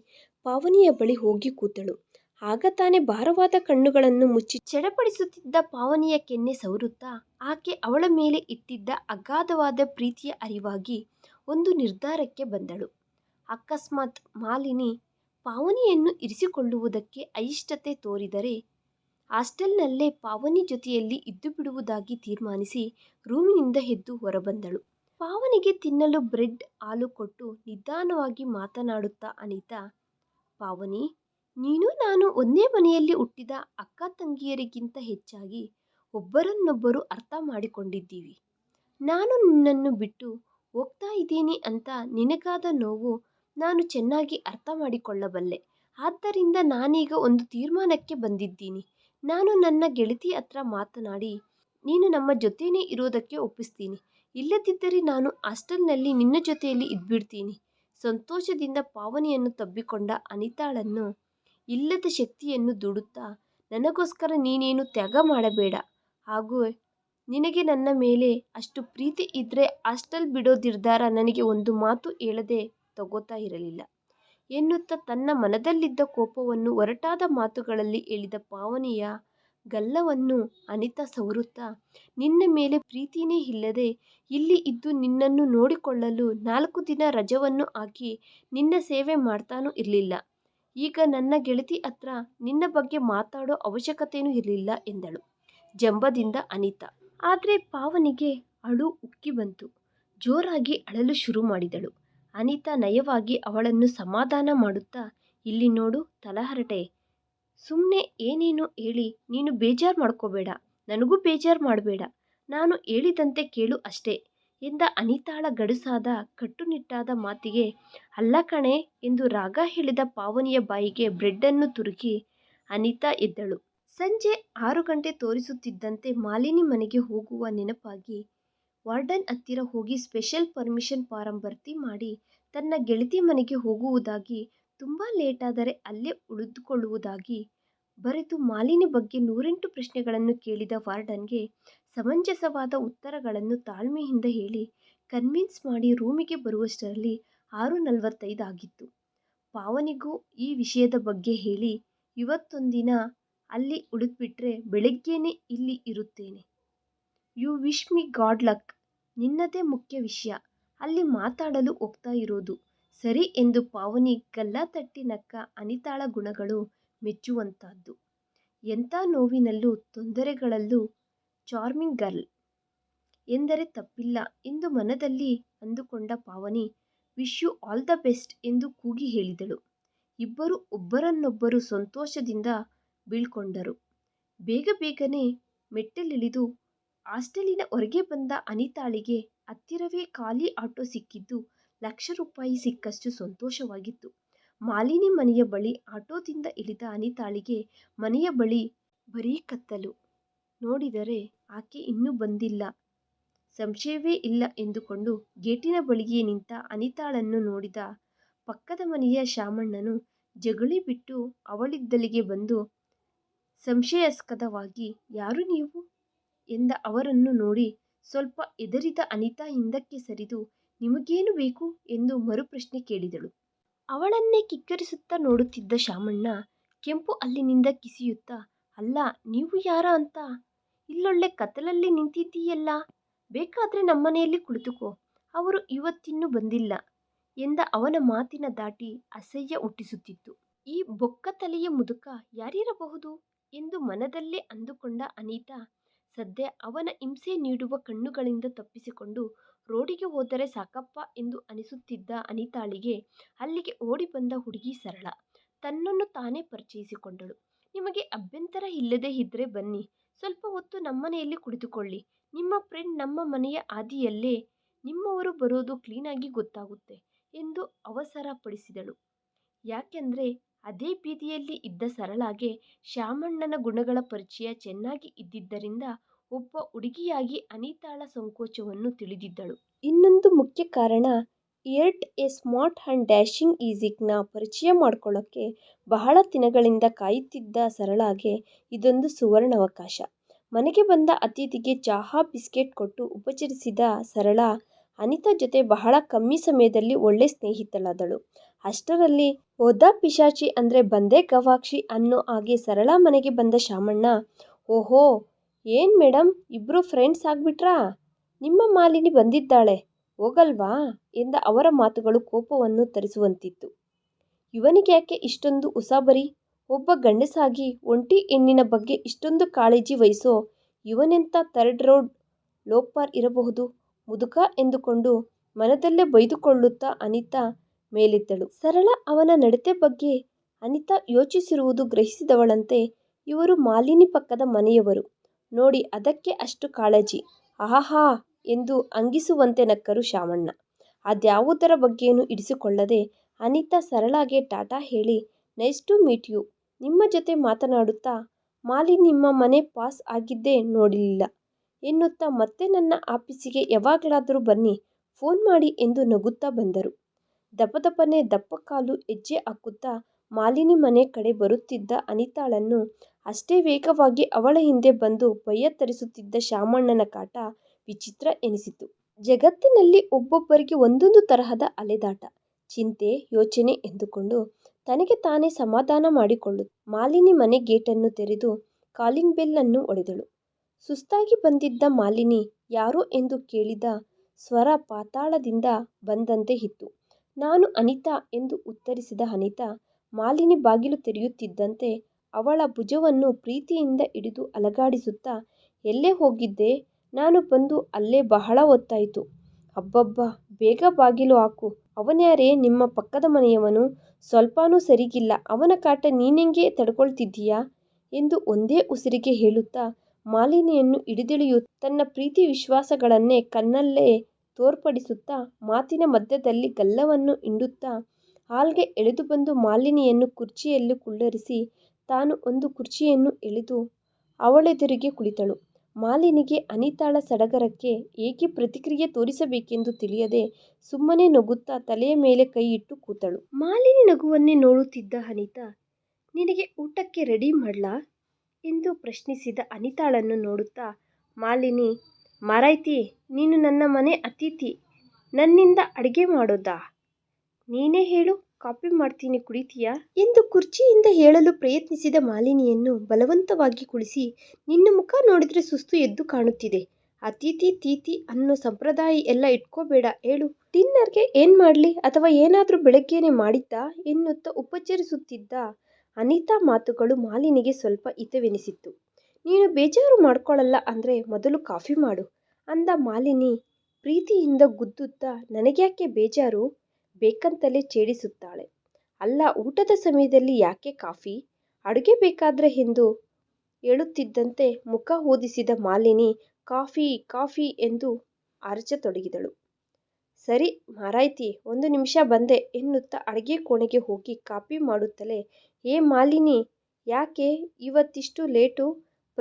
A: ಪಾವನಿಯ ಬಳಿ ಹೋಗಿ ಕೂತಳು. ಆಗ ತಾನೇ ಭಾರವಾದ ಕಣ್ಣುಗಳನ್ನು ಮುಚ್ಚಿ ಚಡಪಡಿಸುತ್ತಿದ್ದ ಪಾವನಿಯ ಕೆನ್ನೆ ಸವರುತ್ತಾ ಆಕೆ ಅವಳ ಮೇಲೆ ಇಟ್ಟಿದ್ದ ಅಗಾಧವಾದ ಪ್ರೀತಿಯ ಅರಿವಾಗಿ ಒಂದು ನಿರ್ಧಾರಕ್ಕೆ ಬಂದಳು. ಅಕಸ್ಮಾತ್ ಮಾಲಿನಿ, ಪಾವನಿಯನ್ನು ಇರಿಸಿಕೊಳ್ಳುವುದಕ್ಕೆ అయిಷ್ಟತೆ ತೋರಿದರೆ ಹಾಸ್ಟೆಲ್ನಲ್ಲೇ ಪಾವನಿ ಜೊತೆಯಲ್ಲಿ ಇದ್ದುಬಿಡುವುದಾಗಿ ತೀರ್ಮಾನಿಸಿ ರೂಮಿನಿಂದ ಎದ್ದು ಹೊರಬಂದಳು. ಪಾವನಿಗೆ ತಿನ್ನಲು ಬ್ರೆಡ್, ಹಾಲು ಕೊಟ್ಟು ನಿಧಾನವಾಗಿ ಮಾತನಾಡುತ್ತಾ ಅನಿತಾ, ಪಾವನಿ, ನೀನು ನಾನು ಒಂದೇ ಮನೆಯಲ್ಲಿ ಹುಟ್ಟಿದ ಅಕ್ಕ ತಂಗಿಯರಿಗಿಂತ ಹೆಚ್ಚಾಗಿ ಒಬ್ಬರನ್ನೊಬ್ಬರು ಅರ್ಥ ಮಾಡಿಕೊಂಡಿದ್ದೀವಿ. ನಾನು ನಿನ್ನನ್ನು ಬಿಟ್ಟು ಹೋಗ್ತಾ ಇದ್ದೀನಿ ಅಂತ ನಿನಗಾದ ನೋವು ನಾನು ಚೆನ್ನಾಗಿ ಅರ್ಥ ಮಾಡಿಕೊಳ್ಳಬಲ್ಲೆ. ಆದ್ದರಿಂದ ನಾನೀಗ ಒಂದು ತೀರ್ಮಾನಕ್ಕೆ ಬಂದಿದ್ದೀನಿ. ನಾನು ನನ್ನ ಗೆಳತಿ ಹತ್ರ ಮಾತನಾಡಿ, ನೀನು ನಮ್ಮ ಜೊತೆಯೇ ಇರೋದಕ್ಕೆ ಒಪ್ಪಿಸ್ತೀನಿ. ಇಲ್ಲದಿದ್ದರೆ ನಾನು ಹಾಸ್ಟೆಲ್ನಲ್ಲಿ ನಿನ್ನ ಜೊತೆಯಲ್ಲಿ ಇದ್ಬಿಡ್ತೀನಿ. ಸಂತೋಷದಿಂದ ಪಾವನಿಯನ್ನು ತಬ್ಬಿಕೊಂಡ ಅನಿತಾಳನ್ನು ಇಲ್ಲದ ಶಕ್ತಿಯನ್ನು ದುಡುತ್ತಾ, ನನಗೋಸ್ಕರ ನೀನೇನು ತ್ಯಾಗ ಮಾಡಬೇಡ. ಹಾಗೂ ನಿನಗೆ ನನ್ನ ಮೇಲೆ ಅಷ್ಟು ಪ್ರೀತಿ ಇದ್ದರೆ ಹಾಸ್ಟೆಲ್ ಬಿಡೋ ನಿರ್ಧಾರ ನನಗೆ ಒಂದು ಮಾತು ಹೇಳದೆ ತಗೋತಾ ಇರಲಿಲ್ಲ. ಎನ್ನುತ್ತಾ ತನ್ನ ಮನದಲ್ಲಿದ್ದ ಕೋಪವನ್ನು ಒರಟಾದ ಮಾತುಗಳಲ್ಲಿ ಹೇಳಿದ ಪಾವನಿಯ ಗಲ್ಲವನ್ನು ಅನಿತಾ ಸವರುತ್ತಾ, ನಿನ್ನ ಮೇಲೆ ಪ್ರೀತಿನೇ ಇಲ್ಲದೆ ಇಲ್ಲಿ ಇದ್ದು ನಿನ್ನನ್ನು ನೋಡಿಕೊಳ್ಳಲು ನಾಲ್ಕು ದಿನ ರಜವನ್ನು ಹಾಕಿ ನಿನ್ನ ಸೇವೆ ಮಾಡ್ತಾನೂ ಇರಲಿಲ್ಲ. ಈಗ ನನ್ನ ಗೆಳತಿ ಹತ್ರ ನಿನ್ನ ಬಗ್ಗೆ ಮಾತಾಡೋ ಅವಶ್ಯಕತೆಯೂ ಇರಲಿಲ್ಲ ಎಂದಳು ಜಂಬದಿಂದ ಅನಿತಾ. ಆದರೆ ಪಾವನಿಗೆ ಅಳು ಉಕ್ಕಿ ಬಂತು. ಜೋರಾಗಿ ಅಳಲು ಶುರು ಮಾಡಿದಳು. ಅನಿತಾ ನಯವಾಗಿ ಅವಳನ್ನು ಸಮಾಧಾನ ಮಾಡುತ್ತಾ, ಇಲ್ಲಿ ನೋಡು ತಲಹರಟೆ. ಸುಮ್ಮನೆ ಏನೇನು ಹೇಳಿ, ನೀನು ಬೇಜಾರು ಮಾಡ್ಕೋಬೇಡ. ನನಗೂ ಬೇಜಾರು ಮಾಡಬೇಡ. ನಾನು ಹೇಳಿದಂತೆ ಕೇಳು ಅಷ್ಟೇ ಎಂದ ಅನಿತಾಳ ಗಡುಸಾದ, ಕಟ್ಟುನಿಟ್ಟಾದ ಮಾತಿಗೆ, ಅಲ್ಲ ಕಣೆ ಎಂದು ರಾಗ ಹೇಳಿದ ಪಾವನಿಯ ಬಾಯಿಗೆ ಬ್ರೆಡ್ಡನ್ನು ತುರುಕಿ ಅನಿತಾ ಎದ್ದಳು. ಸಂಜೆ ಆರು ಗಂಟೆ ತೋರಿಸುತ್ತಿದ್ದಂತೆ ಮಾಲಿನಿ ಮನೆಗೆ ಹೋಗುವ ನೆನಪಾಗಿ ವಾರ್ಡನ್ ಹತ್ತಿರ ಹೋಗಿ ಸ್ಪೆಷಲ್ ಪರ್ಮಿಷನ್ ಫಾರಂ ಭರ್ತಿ ಮಾಡಿ ತನ್ನ ಗೆಳತಿ ಮನೆಗೆ ಹೋಗುವುದಾಗಿ, ತುಂಬ ಲೇಟಾದರೆ ಅಲ್ಲೇ ಉಳಿದುಕೊಳ್ಳುವುದಾಗಿ ಬರೆದು ಮಾಲಿನಿ ಬಗ್ಗೆ ನೂರೆಂಟು ಪ್ರಶ್ನೆಗಳನ್ನು ಕೇಳಿದ ವಾರ್ಡನ್ಗೆ ಸಮಂಜಸವಾದ ಉತ್ತರಗಳನ್ನು ತಾಳ್ಮೆಯಿಂದ ಹೇಳಿ, ಕನ್ವಿನ್ಸ್ ಮಾಡಿ ರೂಮಿಗೆ ಬರುವಷ್ಟರಲ್ಲಿ ಆರು ನಲವತ್ತೈದು ಆಗಿತ್ತು. ಪಾವನಿಗೂ ಈ ವಿಷಯದ ಬಗ್ಗೆ ಹೇಳಿ, ಇವತ್ತೊಂದಿನ ಅಲ್ಲಿ ಉಳಿದ್ಬಿಟ್ರೆ ಬೆಳಗ್ಗೆನೇ ಇಲ್ಲಿ ಇರುತ್ತೇನೆ. You wish me good luck. ನಿನ್ನದೇ ಮುಖ್ಯ ವಿಷಯ. ಅಲ್ಲಿ ಮಾತಾಡಲು ಹೋಗ್ತಾ ಇರೋದು. ಸರಿ ಎಂದು ಪಾವನಿ ಗಲ್ಲ ತಟ್ಟಿ ನಕ್ಕ ಅನಿತಾಳ ಗುಣಗಳು ಮೆಚ್ಚುವಂಥದ್ದು ಎಂಥ ನೋವಿನಲ್ಲೂ ತೊಂದರೆಗಳಲ್ಲೂ ಚಾರ್ಮಿಂಗ್ ಗರ್ಲ್ ಎಂದರೆ ತಪ್ಪಿಲ್ಲ ಎಂದು ಮನದಲ್ಲಿ ಅಂದುಕೊಂಡ Pavani, wish you all the best ಎಂದು ಕೂಗಿ ಹೇಳಿದಳು. ಇಬ್ಬರು ಒಬ್ಬರನ್ನೊಬ್ಬರು ಸಂತೋಷದಿಂದ ಬೀಳ್ಕೊಂಡರು. ಬೇಗ ಬೇಗನೆ ಮೆಟ್ಟಿಲಿಳಿದು ಹಾಸ್ಟೆಲಿನ ಹೊರಗೆ ಬಂದ ಅನಿತಾಳಿಗೆ ಹತ್ತಿರವೇ ಖಾಲಿ ಆಟೋ ಸಿಕ್ಕಿದ್ದು ಲಕ್ಷ ರೂಪಾಯಿ ಸಿಕ್ಕಷ್ಟು ಸಂತೋಷವಾಗಿತ್ತು. ಮಾಲಿನಿ ಮನೆಯ ಬಳಿ ಆಟೋದಿಂದ ಇಳಿದ ಅನಿತಾಳಿಗೆ ಮನೆಯ ಬಳಿ ಬರೀ ಕತ್ತಲು. ನೋಡಿದರೆ ಆಕೆ ಇನ್ನೂ ಬಂದಿಲ್ಲ. ಸಂಶಯವೇ ಇಲ್ಲ ಎಂದುಕೊಂಡು ಗೇಟಿನ ಬಳಿಯೇ ನಿಂತ ಅನಿತಾಳನ್ನು ನೋಡಿದ ಪಕ್ಕದ ಮನೆಯ ಶಾಮಣ್ಣನು ಜಗಳಿ ಬಿಟ್ಟು ಅವಳಿದ್ದಲಿಗೆ ಬಂದು ಸಂಶಯಾಸ್ಪದವಾಗಿ, ಯಾರು ನೀವು? ಎಂದ ಅವರನ್ನು ನೋಡಿ ಸ್ವಲ್ಪ ಹೆದರಿದ ಅನಿತಾ ಹಿಂದಕ್ಕೆ ಸರಿದು, ನಿಮಗೇನು ಬೇಕು? ಎಂದು ಮರುಪ್ರಶ್ನೆ ಕೇಳಿದಳು. ಅವಳನ್ನೇ ಕಿಕ್ಕರಿಸುತ್ತಾ ನೋಡುತ್ತಿದ್ದ ಶಾಮಣ್ಣ ಕೆಂಪು ಅಲ್ಲಿನಿಂದ ಕಿಸಿಯುತ್ತಾ, ಅಲ್ಲ, ನೀವು ಯಾರ ಅಂತ? ಇಲ್ಲೊಳ್ಳೆ ಕತ್ತಲಲ್ಲಿ ನಿಂತಿದ್ದೀಯಲ್ಲ? ಬೇಕಾದ್ರೆ ನಮ್ಮನೆಯಲ್ಲಿ ಕುಳಿತುಕೋ. ಅವರು ಇವತ್ತಿನ್ನೂ ಬಂದಿಲ್ಲ ಎಂದ ಅವನ ಮಾತಿನ ದಾಟಿ ಅಸಹ್ಯ ಹುಟ್ಟಿಸುತ್ತಿತ್ತು. ಈ ಬೊಕ್ಕ ತಲೆಯ ಮುದುಕ ಯಾರಿರಬಹುದು? ಎಂದು ಮನದಲ್ಲೇ ಅಂದುಕೊಂಡ ಅನಿತಾ ಸದ್ಯ ಅವನ ಹಿಂಸೆ ನೀಡುವ ಕಣ್ಣುಗಳಿಂದ ತಪ್ಪಿಸಿಕೊಂಡು ರೋಡಿಗೆ ಹೋದರೆ ಸಾಕಪ್ಪ ಎಂದು ಅನಿಸುತ್ತಿದ್ದ ಅನಿತಾಳಿಗೆ ಅಲ್ಲಿಗೆ ಓಡಿ ಬಂದ ಹುಡುಗಿ ಸರಳ. ತನ್ನನ್ನು ತಾನೇ ಪರಿಚಯಿಸಿಕೊಂಡಳು. ನಿಮಗೆ ಅಭ್ಯಂತರ ಇಲ್ಲದೇ ಇದ್ರೆ ಬನ್ನಿ. ಸ್ವಲ್ಪ ಹೊತ್ತು ನಮ್ಮನೆಯಲ್ಲಿ ಕುಳಿತುಕೊಳ್ಳಿ. ನಿಮ್ಮ ಫ್ರೆಂಡ್ ನಮ್ಮ ಮನೆಯ ಹಾದಿಯಲ್ಲೇ ನಿಮ್ಮವರು ಬರೋದು ಕ್ಲೀನಾಗಿ ಗೊತ್ತಾಗುತ್ತೆ ಎಂದು ಅವಸರಪಡಿಸಿದಳು. ಯಾಕೆಂದ್ರೆ ಅದೇ ಬೀದಿಯಲ್ಲಿ ಇದ್ದ ಸರಳಾಗೆ ಶ್ಯಾಮಣ್ಣನ ಗುಣಗಳ ಪರಿಚಯ ಚೆನ್ನಾಗಿ ಇದ್ದಿದ್ದರಿಂದ ಒಬ್ಬ ಹುಡುಗಿಯಾಗಿ ಅನಿತಾಳ ಸಂಕೋಚವನ್ನು ತಿಳಿದಿದ್ದಳು. ಇನ್ನೊಂದು ಮುಖ್ಯ ಕಾರಣ ಇಯರ್ಟ್ ಎ ಸ್ಮಾರ್ಟ್ ಆ್ಯಂಡ್ ಡ್ಯಾಶಿಂಗ್ ಈಸಿಕ್ನ ಪರಿಚಯ ಮಾಡ್ಕೊಳ್ಳೋಕ್ಕೆ ಬಹಳ ದಿನಗಳಿಂದ ಕಾಯುತ್ತಿದ್ದ ಸರಳಾಗೆ ಇದೊಂದು ಸುವರ್ಣಾವಕಾಶ. ಮನೆಗೆ ಬಂದ ಅತಿಥಿಗೆ ಚಹಾ, ಬಿಸ್ಕೆಟ್ ಕೊಟ್ಟು ಉಪಚರಿಸಿದ ಸರಳ, ಅನಿತಾ ಜೊತೆ ಬಹಳ ಕಮ್ಮಿ ಸಮಯದಲ್ಲಿ ಒಳ್ಳೆ ಸ್ನೇಹಿತಳಾದಳು. ಅಷ್ಟರಲ್ಲಿ ಓದಾ ಪಿಶಾಚಿ ಅಂದರೆ ಬಂದೇ ಗವಾಕ್ಷಿ ಅನ್ನೋ ಹಾಗೆ ಸರಳ ಮನೆಗೆ ಬಂದ ಶಾಮಣ್ಣ ಓಹೋ, ಏನು ಮೇಡಮ್ ಇಬ್ಬರು ಫ್ರೆಂಡ್ಸ್ ಆಗ್ಬಿಟ್ರಾ? ನಿಮ್ಮ ಮಾಲಿನಿ ಬಂದಿದ್ದಾಳೆ, ಹೋಗಲ್ವಾ? ಎಂದ ಅವರ ಮಾತುಗಳು ಕೋಪವನ್ನು ತರಿಸುವಂತಿತ್ತು. ಇವನಿಗ್ಯಾಕೆ ಇಷ್ಟೊಂದು ಉಸಾಬರಿ? ಒಬ್ಬ ಗಂಡಸಾಗಿ ಒಂಟಿ ಹೆಣ್ಣಿನ ಬಗ್ಗೆ ಇಷ್ಟೊಂದು ಕಾಳಜಿ ವಹಿಸೋ ಇವನೆಂಥ ಥರ್ಡ್ ರೋಡ್ ಲೋಪಾರ್ ಇರಬಹುದು? ಮುದುಕ ಎಂದುಕೊಂಡು ಮನದಲ್ಲೇ ಬೈದುಕೊಳ್ಳುತ್ತಾ ಅನಿತಾ ಮೇಲೆದ್ದಳು. ಸರಳ ಅವನ ನಡತೆ ಬಗ್ಗೆ ಅನಿತಾ ಯೋಚಿಸಿರುವುದು ಗ್ರಹಿಸಿದವಳಂತೆ ಇವರು ಮಾಲಿನಿ ಪಕ್ಕದ ಮನೆಯವರು. ನೋಡಿ, ಅದಕ್ಕೆ ಅಷ್ಟು ಕಾಳಜಿ. ಆಹಾ ಎಂದು ಅಂಗಿಸುವಂತೆ ನಕ್ಕರು ಶಾಮಣ್ಣ ಅದ್ಯಾವುದರ ಬಗ್ಗೆಯೂ ಇಡಿಸಿಕೊಳ್ಳದೆ ಅನಿತಾ ಸರಳಾಗೆ ಟಾಟಾ ಹೇಳಿ, ನೈಸ್ ಟು ಮೀಟ್ ಯು. ನಿಮ್ಮ ಜೊತೆ ಮಾತನಾಡುತ್ತಾ ಮಾಲಿ ನಿಮ್ಮ ಮನೆ ಪಾಸ್ ಆಗಿದ್ದೇ ನೋಡಲಿಲ್ಲ. ಎನ್ನುತ್ತಾ ಮತ್ತೆ ನನ್ನ ಆಫೀಸಿಗೆ ಯಾವಾಗಲಾದರೂ ಬನ್ನಿ. ಫೋನ್ ಮಾಡಿ ಎಂದು ನಗುತ್ತಾ ಬಂದರು. ದಪದಪನೆ ದಪ್ಪ ಕಾಲು ಹೆಜ್ಜೆ ಹಾಕುತ್ತಾ ಮಾಲಿನಿ ಮನೆ ಕಡೆ ಬರುತ್ತಿದ್ದ ಅನಿತಾಳನ್ನು ಅಷ್ಟೇ ವೇಗವಾಗಿ ಅವಳ ಹಿಂದೆ ಬಂದು ಭಯ ತರಿಸುತ್ತಿದ್ದ ಶಾಮಣ್ಣನ ಕಾಟ ವಿಚಿತ್ರ ಎನಿಸಿತು. ಜಗತ್ತಿನಲ್ಲಿ ಒಬ್ಬೊಬ್ಬರಿಗೆ ಒಂದೊಂದು ತರಹದ ಅಲೆದಾಟ, ಚಿಂತೆ, ಯೋಚನೆ ಎಂದುಕೊಂಡು ತನಗೆ ತಾನೇ ಸಮಾಧಾನ ಮಾಡಿಕೊಳ್ಳು ಮಾಲಿನಿ ಮನೆ ಗೇಟನ್ನು ತೆರೆದು ಕಾಲಿಂಗ್ ಬೆಲ್ ಅನ್ನು ಒಡೆದಳು. ಸುಸ್ತಾಗಿ ಬಂದಿದ್ದ ಮಾಲಿನಿ ಯಾರು ಎಂದು ಕೇಳಿದ ಸ್ವರ ಪಾತಾಳದಿಂದ ಬಂದಂತೆ ಇತ್ತು. ನಾನು ಅನಿತಾ ಎಂದು ಉತ್ತರಿಸಿದ ಅನಿತಾ ಮಾಲಿನಿ ಬಾಗಿಲು ತೆರೆಯುತ್ತಿದ್ದಂತೆ ಅವಳ ಭುಜವನ್ನು ಪ್ರೀತಿಯಿಂದ ಹಿಡಿದು ಅಲುಗಾಡಿಸುತ್ತಾ, ಎಲ್ಲೇ ಹೋಗಿದ್ದೆ? ನಾನು ಬಂದು ಅಲ್ಲೇ ಬಹಳ ಹೊತ್ತಾಯಿತು. ಅಬ್ಬಬ್ಬಾ, ಬೇಗ ಬಾಗಿಲು ಹಾಕು. ಅವನ್ಯಾರೇ ನಿಮ್ಮ ಪಕ್ಕದ ಮನೆಯವನು? ಸ್ವಲ್ಪನೂ ಸರಿಗಿಲ್ಲ. ಅವನ ಕಾಟ ನೀನೆಂಗೆ ತಡ್ಕೊಳ್ತಿದ್ದೀಯಾ? ಎಂದು ಒಂದೇ ಉಸಿರಿಗೆ ಹೇಳುತ್ತಾ ಮಾಲಿನಿಯನ್ನು ಹಿಡಿದಿಳಿಯು ತನ್ನ ಪ್ರೀತಿ ವಿಶ್ವಾಸಗಳನ್ನೇ ಕಣ್ಣಲ್ಲೇ ತೋರ್ಪಡಿಸುತ್ತಾ ಮಾತಿನ ಮಧ್ಯದಲ್ಲಿ ಗಲ್ಲವನ್ನು ಹಿಂಡುತ್ತಾ ಹಾಲ್ಗೆ ಎಳೆದು ಬಂದು ಮಾಲಿನಿಯನ್ನು ಕುರ್ಚಿಯಲ್ಲಿ ಕುಳ್ಳರಿಸಿ ತಾನು ಒಂದು ಕುರ್ಚಿಯನ್ನು ಎಳೆದು ಅವಳೆದುರಿಗೆ ಕುಳಿತಳು. ಮಾಲಿನಿಗೆ ಅನಿತಾಳ ಸಡಗರಕ್ಕೆ ಏಕೆ ಪ್ರತಿಕ್ರಿಯೆ ತೋರಿಸಬೇಕೆಂದು ತಿಳಿಯದೆ ಸುಮ್ಮನೆ ನಗುತ್ತಾ ತಲೆಯ ಮೇಲೆ ಕೈ ಇಟ್ಟು ಕೂತಳು. ಮಾಲಿನಿ ನಗುವನ್ನೇ ನೋಡುತ್ತಿದ್ದ ಅನಿತಾ, ನಿನಗೆ ಊಟಕ್ಕೆ ರೆಡಿ ಮಾಡ್ಲಾ ಎಂದು ಪ್ರಶ್ನಿಸಿದ ಅನಿತಾಳನ್ನು ನೋಡುತ್ತಾ ಮಾಲಿನಿ ಮಾರೈತಿ ನೀನು ನನ್ನ ಮನೆ ಅತಿಥಿ. ನನ್ನಿಂದ ಅಡುಗೆ ಮಾಡೋದಾ? ನೀನೇ ಹೇಳು ಕಾಫಿ ಮಾಡ್ತೀನಿ ಕುಡಿತೀಯಾ? ಎಂದು ಕುರ್ಚಿಯಿಂದ ಹೇಳಲು ಪ್ರಯತ್ನಿಸಿದ ಮಾಲಿನಿಯನ್ನು ಬಲವಂತವಾಗಿ ಕುಳಿಸಿ, ನಿನ್ನ ಮುಖ ನೋಡಿದ್ರೆ ಸುಸ್ತು ಎದ್ದು ಕಾಣುತ್ತಿದೆ. ಅತಿಥಿ ತೀತಿ ಅನ್ನೋ ಸಂಪ್ರದಾಯ ಎಲ್ಲ ಇಟ್ಕೋಬೇಡ, ಹೇಳು. ಡಿನ್ನರ್ಗೆ ಏನು ಮಾಡ್ಲಿ ಅಥವಾ ಏನಾದರೂ ಬೆಳಗ್ಗೆನೆ ಮಾಡಿದ್ದಾ ಎನ್ನುತ್ತಾ ಉಪಚರಿಸುತ್ತಿದ್ದ ಅನಿತಾ ಮಾತುಗಳು ಮಾಲಿನಿಗೆ ಸ್ವಲ್ಪ ಹಿತವೆನಿಸಿತು. ನೀನು ಬೇಜಾರು ಮಾಡ್ಕೊಳಲ್ಲ ಅಂದ್ರೆ ಮೊದಲು ಕಾಫಿ ಮಾಡು ಅಂದ ಮಾಲಿನಿ ಪ್ರೀತಿಯಿಂದ ಗುದ್ದುತ್ತಾ ನನಗ್ಯಾಕೆ ಬೇಜಾರು ಬೇಕಂತಲೇ ಛೇಡಿಸುತ್ತಾಳೆ. ಅಲ್ಲ ಊಟದ ಸಮಯದಲ್ಲಿ ಯಾಕೆ ಕಾಫಿ, ಅಡುಗೆ ಬೇಕಾದ್ರೆ ಎಂದು ಹೇಳುತ್ತಿದ್ದಂತೆ ಮುಖ ಓದಿಸಿದ ಮಾಲಿನಿ ಕಾಫಿ ಕಾಫಿ ಎಂದು ಅರಚತೊಡಗಿದಳು. ಸರಿ ಮಾರಾಯ್ತಿ ಒಂದು ನಿಮಿಷ ಬಂದೆ ಎನ್ನುತ್ತಾ ಅಡುಗೆ ಕೋಣೆಗೆ ಹೋಗಿ ಕಾಫಿ ಮಾಡುತ್ತಲೇ ಏ ಮಾಲಿನಿ ಯಾಕೆ ಇವತ್ತಿಷ್ಟು ಲೇಟು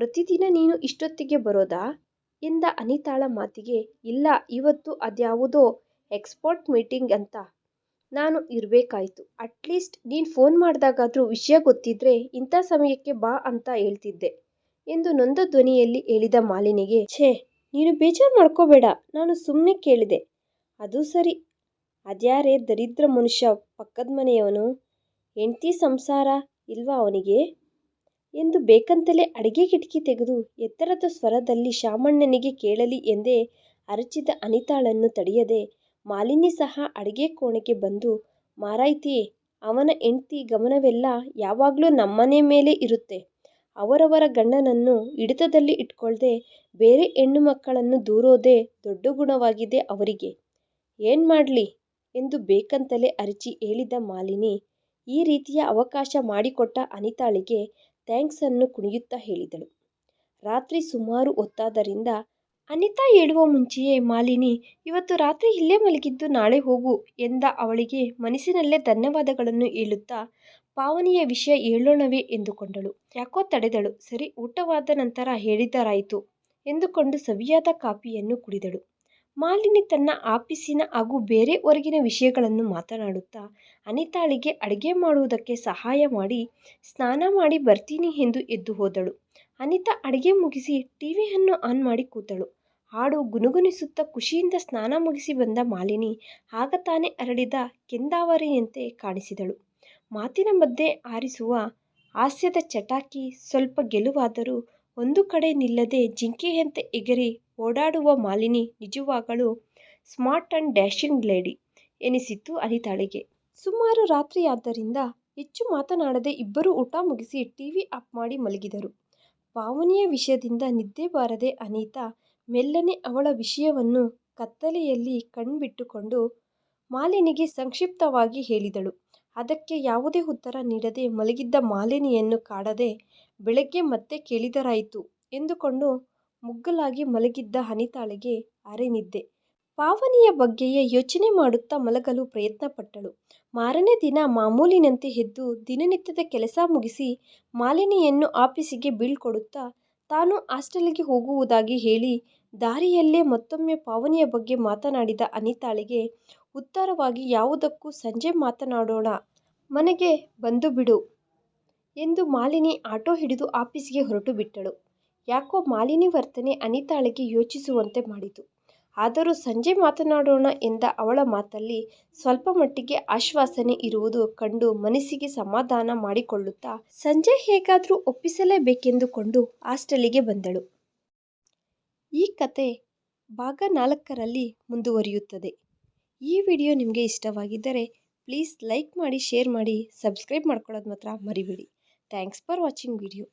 A: ಪ್ರತಿದಿನ ನೀನು ಇಷ್ಟೊತ್ತಿಗೆ ಬರೋದಾ? ಎಂದ ಅನಿತಾಳ ಮಾತಿಗೆ, ಇಲ್ಲ, ಇವತ್ತು ಅದ್ಯಾವುದೋ ಎಕ್ಸ್ಪರ್ಟ್ ಮೀಟಿಂಗ್ ಅಂತ. ನಾನು ಇರಬೇಕಾಯ್ತು. ಅಟ್ಲೀಸ್ಟ್ ನೀನು ಫೋನ್ ಮಾಡಿದಾಗಾದರೂ ವಿಷಯ ಗೊತ್ತಿದ್ರೆ ಇಂಥ ಸಮಯಕ್ಕೆ ಬಾ ಅಂತ ಹೇಳ್ತಿದ್ದೆ ಎಂದು ನೊಂದ ಧ್ವನಿಯಲ್ಲಿ ಹೇಳಿದ ಮಾಲಿನಿಗೆ, ಛೇ, ನೀನು ಬೇಜಾರು ಮಾಡ್ಕೋಬೇಡ, ನಾನು ಸುಮ್ಮನೆ ಕೇಳಿದೆ. ಅದು ಸರಿ. ಅದ್ಯಾರೇ ದರಿದ್ರ ಮನುಷ್ಯ ಪಕ್ಕದ ಮನೆಯವನು? ಹೆಂಡ್ತಿ ಸಂಸಾರ ಇಲ್ವಾ ಅವನಿಗೆ? ಎಂದು ಬೇಕಂತಲೇ ಅಡಿಗೆ ಕಿಟಕಿ ತೆಗೆದು ಎತ್ತರದ ಸ್ವರದಲ್ಲಿ ಶಾಮಣ್ಣನಿಗೆ ಕೇಳಲಿ ಎಂದೇ ಅರಚಿದ ಅನಿತಾಳನ್ನು ತಡೆಯದೆ ಮಾಲಿನಿ ಸಹ ಅಡಿಗೆ ಕೋಣೆಗೆ ಬಂದು, ಮಾರಾಯ್ತಿ, ಅವನ ಹೆಂಡ್ತಿ ಗಮನವೆಲ್ಲ ಯಾವಾಗಲೂ ನಮ್ಮನೆ ಮೇಲೆ ಇರುತ್ತೆ. ಅವರವರ ಗಂಡನನ್ನು ಹಿಡಿತದಲ್ಲಿ ಇಟ್ಕೊಳ್ಳದೆ ಬೇರೆ ಹೆಣ್ಣು ಮಕ್ಕಳನ್ನು ದೂರೋದೇ ದೊಡ್ಡ ಗುಣವಾಗಿದೆ ಅವರಿಗೆ. ಏನು ಮಾಡಲಿ? ಎಂದು ಬೇಕಂತಲೇ ಅರಚಿ ಹೇಳಿದ ಮಾಲಿನಿ ಈ ರೀತಿಯ ಅವಕಾಶ ಮಾಡಿಕೊಟ್ಟ ಅನಿತಾಳಿಗೆ ಥ್ಯಾಂಕ್ಸ್ ಅನ್ನು ಕುಣಿಯುತ್ತಾ ಹೇಳಿದಳು. ರಾತ್ರಿ ಸುಮಾರು ಹೊತ್ತಾದ್ದರಿಂದ ಅನಿತಾ ಏಳುವ ಮುಂಚೆಯೇ, ಮಾಲಿನಿ, ಇವತ್ತು ರಾತ್ರಿ ಇಲ್ಲೇ ಮಲಗಿದ್ದು ನಾಳೆ ಹೋಗು ಎಂದ ಅವಳಿಗೆ ಮನಸ್ಸಿನಲ್ಲೇ ಧನ್ಯವಾದಗಳನ್ನು ಹೇಳುತ್ತಾ ಪಾವನಿಯ ವಿಷಯ ಹೇಳೋಣವೇ ಎಂದುಕೊಂಡಳು. ಯಾಕೋ ತಡೆದಳು. ಸರಿ, ಊಟವಾದ ನಂತರ ಹೇಳಿದರಾಯಿತು ಎಂದುಕೊಂಡು ಸವಿಯಾದ ಕಾಫಿಯನ್ನು ಕುಡಿದಳು. ಮಾಲಿನಿ ತನ್ನ ಆಫೀಸಿನ ಹಾಗೂ ಬೇರೆ ಹೊರಗಿನ ವಿಷಯಗಳನ್ನು ಮಾತನಾಡುತ್ತಾ, ಅನಿತಾಳಿಗೆ ಅಡುಗೆ ಮಾಡುವುದಕ್ಕೆ ಸಹಾಯ ಮಾಡಿ, ಸ್ನಾನ ಮಾಡಿ ಬರ್ತೀನಿ ಎಂದು ಎದ್ದು ಹೋದಳು. ಅನಿತಾ ಅಡುಗೆ ಮುಗಿಸಿ ಟಿವಿಯನ್ನು ಆನ್ ಮಾಡಿ ಕೂತಳು. ಹಾಡು ಗುನುಗುನಿಸುತ್ತಾ ಖುಷಿಯಿಂದ ಸ್ನಾನ ಮುಗಿಸಿ ಬಂದ ಮಾಲಿನಿ ಆಗ ತಾನೇ ಅರಳಿದ ಕೆಂದಾವರಿಯಂತೆ ಕಾಣಿಸಿದಳು. ಮಾತಿನ ಮಧ್ಯೆ ಆರಿಸುವ ಹಾಸ್ಯದ ಚಟಾಕಿ ಸ್ವಲ್ಪ ಗೆಲುವಾದರೂ ಒಂದು ಕಡೆ ನಿಲ್ಲದೆ ಜಿಂಕೆಯಂತೆ ಎಗರಿ ಓಡಾಡುವ ಮಾಲಿನಿ ನಿಜವಾಗಲೂ ಸ್ಮಾರ್ಟ್ ಅಂಡ್ ಡ್ಯಾಶಿಂಗ್ ಲೇಡಿ ಎನಿಸಿತು ಅನಿತಾಳಿಗೆ. ಸುಮಾರು ರಾತ್ರಿಯಾದ್ದರಿಂದ ಹೆಚ್ಚು ಮಾತನಾಡದೆ ಇಬ್ಬರೂ ಊಟ ಮುಗಿಸಿ ಟಿವಿ ಆಫ್ ಮಾಡಿ ಮಲಗಿದರು. ಪಾವನಿಯ ವಿಷಯದಿಂದ ನಿದ್ದೆ ಬಾರದೆ ಅನಿತಾ ಮೆಲ್ಲನೆ ಅವಳ ವಿಷಯವನ್ನು ಕತ್ತಲೆಯಲ್ಲಿ ಕಣ್ಬಿಟ್ಟುಕೊಂಡು ಮಾಲಿನಿಗೆ ಸಂಕ್ಷಿಪ್ತವಾಗಿ ಹೇಳಿದಳು. ಅದಕ್ಕೆ ಯಾವುದೇ ಉತ್ತರ ನೀಡದೆ ಮಲಗಿದ್ದ ಮಾಲಿನಿಯನ್ನು ಕಾಡದೆ ಬೆಳಗ್ಗೆ ಮತ್ತೆ ಕೇಳಿದರಾಯಿತು ಎಂದುಕೊಂಡು ಮಗ್ಗುಲಾಗಿ ಮಲಗಿದ್ದ ಅನಿತಾಳಿಗೆ ಅರೆನಿದ್ದೆ. ಪಾವನಿಯ ಬಗ್ಗೆಯೇ ಯೋಚನೆ ಮಾಡುತ್ತಾ ಮಲಗಲು ಪ್ರಯತ್ನಪಟ್ಟಳು. ಮಾರನೇ ದಿನ ಮಾಮೂಲಿನಂತೆ ಎದ್ದು ದಿನನಿತ್ಯದ ಕೆಲಸ ಮುಗಿಸಿ ಮಾಲಿನಿಯನ್ನು ಆಫೀಸಿಗೆ ಬೀಳ್ಕೊಡುತ್ತಾ ತಾನು ಹಾಸ್ಟೆಲ್ಗೆ ಹೋಗುವುದಾಗಿ ಹೇಳಿ ದಾರಿಯಲ್ಲೇ ಮತ್ತೊಮ್ಮೆ ಪಾವನಿಯ ಬಗ್ಗೆ ಮಾತನಾಡಿದ ಅನಿತಾಳಿಗೆ ಉತ್ತರವಾಗಿ ಯಾವುದಕ್ಕೂ ಸಂಜೆ ಮಾತನಾಡೋಣ, ಮನೆಗೆ ಬಂದುಬಿಡು ಎಂದು ಮಾಲಿನಿ ಆಟೋ ಹಿಡಿದು ಆಫೀಸಿಗೆ ಹೊರಟು ಬಿಟ್ಟಳು. ಯಾಕೋ ಮಾಲಿನಿ ವರ್ತನೆ ಅನಿತಾಳಿಗೆ ಯೋಚಿಸುವಂತೆ ಮಾಡಿತು. ಆದರೂ ಸಂಜೆ ಮಾತನಾಡೋಣ ಎಂದ ಅವಳ ಮಾತಲ್ಲಿ ಸ್ವಲ್ಪ ಮಟ್ಟಿಗೆ ಆಶ್ವಾಸನೆ ಇರುವುದು ಕಂಡು ಮನಸ್ಸಿಗೆ ಸಮಾಧಾನ ಮಾಡಿಕೊಳ್ಳುತ್ತಾ ಸಂಜೆ ಹೇಗಾದರೂ ಒಪ್ಪಿಸಲೇಬೇಕೆಂದುಕೊಂಡು ಹಾಸ್ಟೆಲಿಗೆ ಬಂದಳು. ಈ ಕತೆ ಭಾಗ ನಾಲ್ಕರಲ್ಲಿ ಮುಂದುವರಿಯುತ್ತದೆ. ಈ ವಿಡಿಯೋ ನಿಮಗೆ ಇಷ್ಟವಾಗಿದ್ದರೆ ಪ್ಲೀಸ್ ಲೈಕ್ ಮಾಡಿ, ಶೇರ್ ಮಾಡಿ, ಸಬ್ಸ್ಕ್ರೈಬ್ ಮಾಡ್ಕೊಳ್ಳೋದು ಮಾತ್ರ ಮರಿಬೇಡಿ. Thanks for watching video.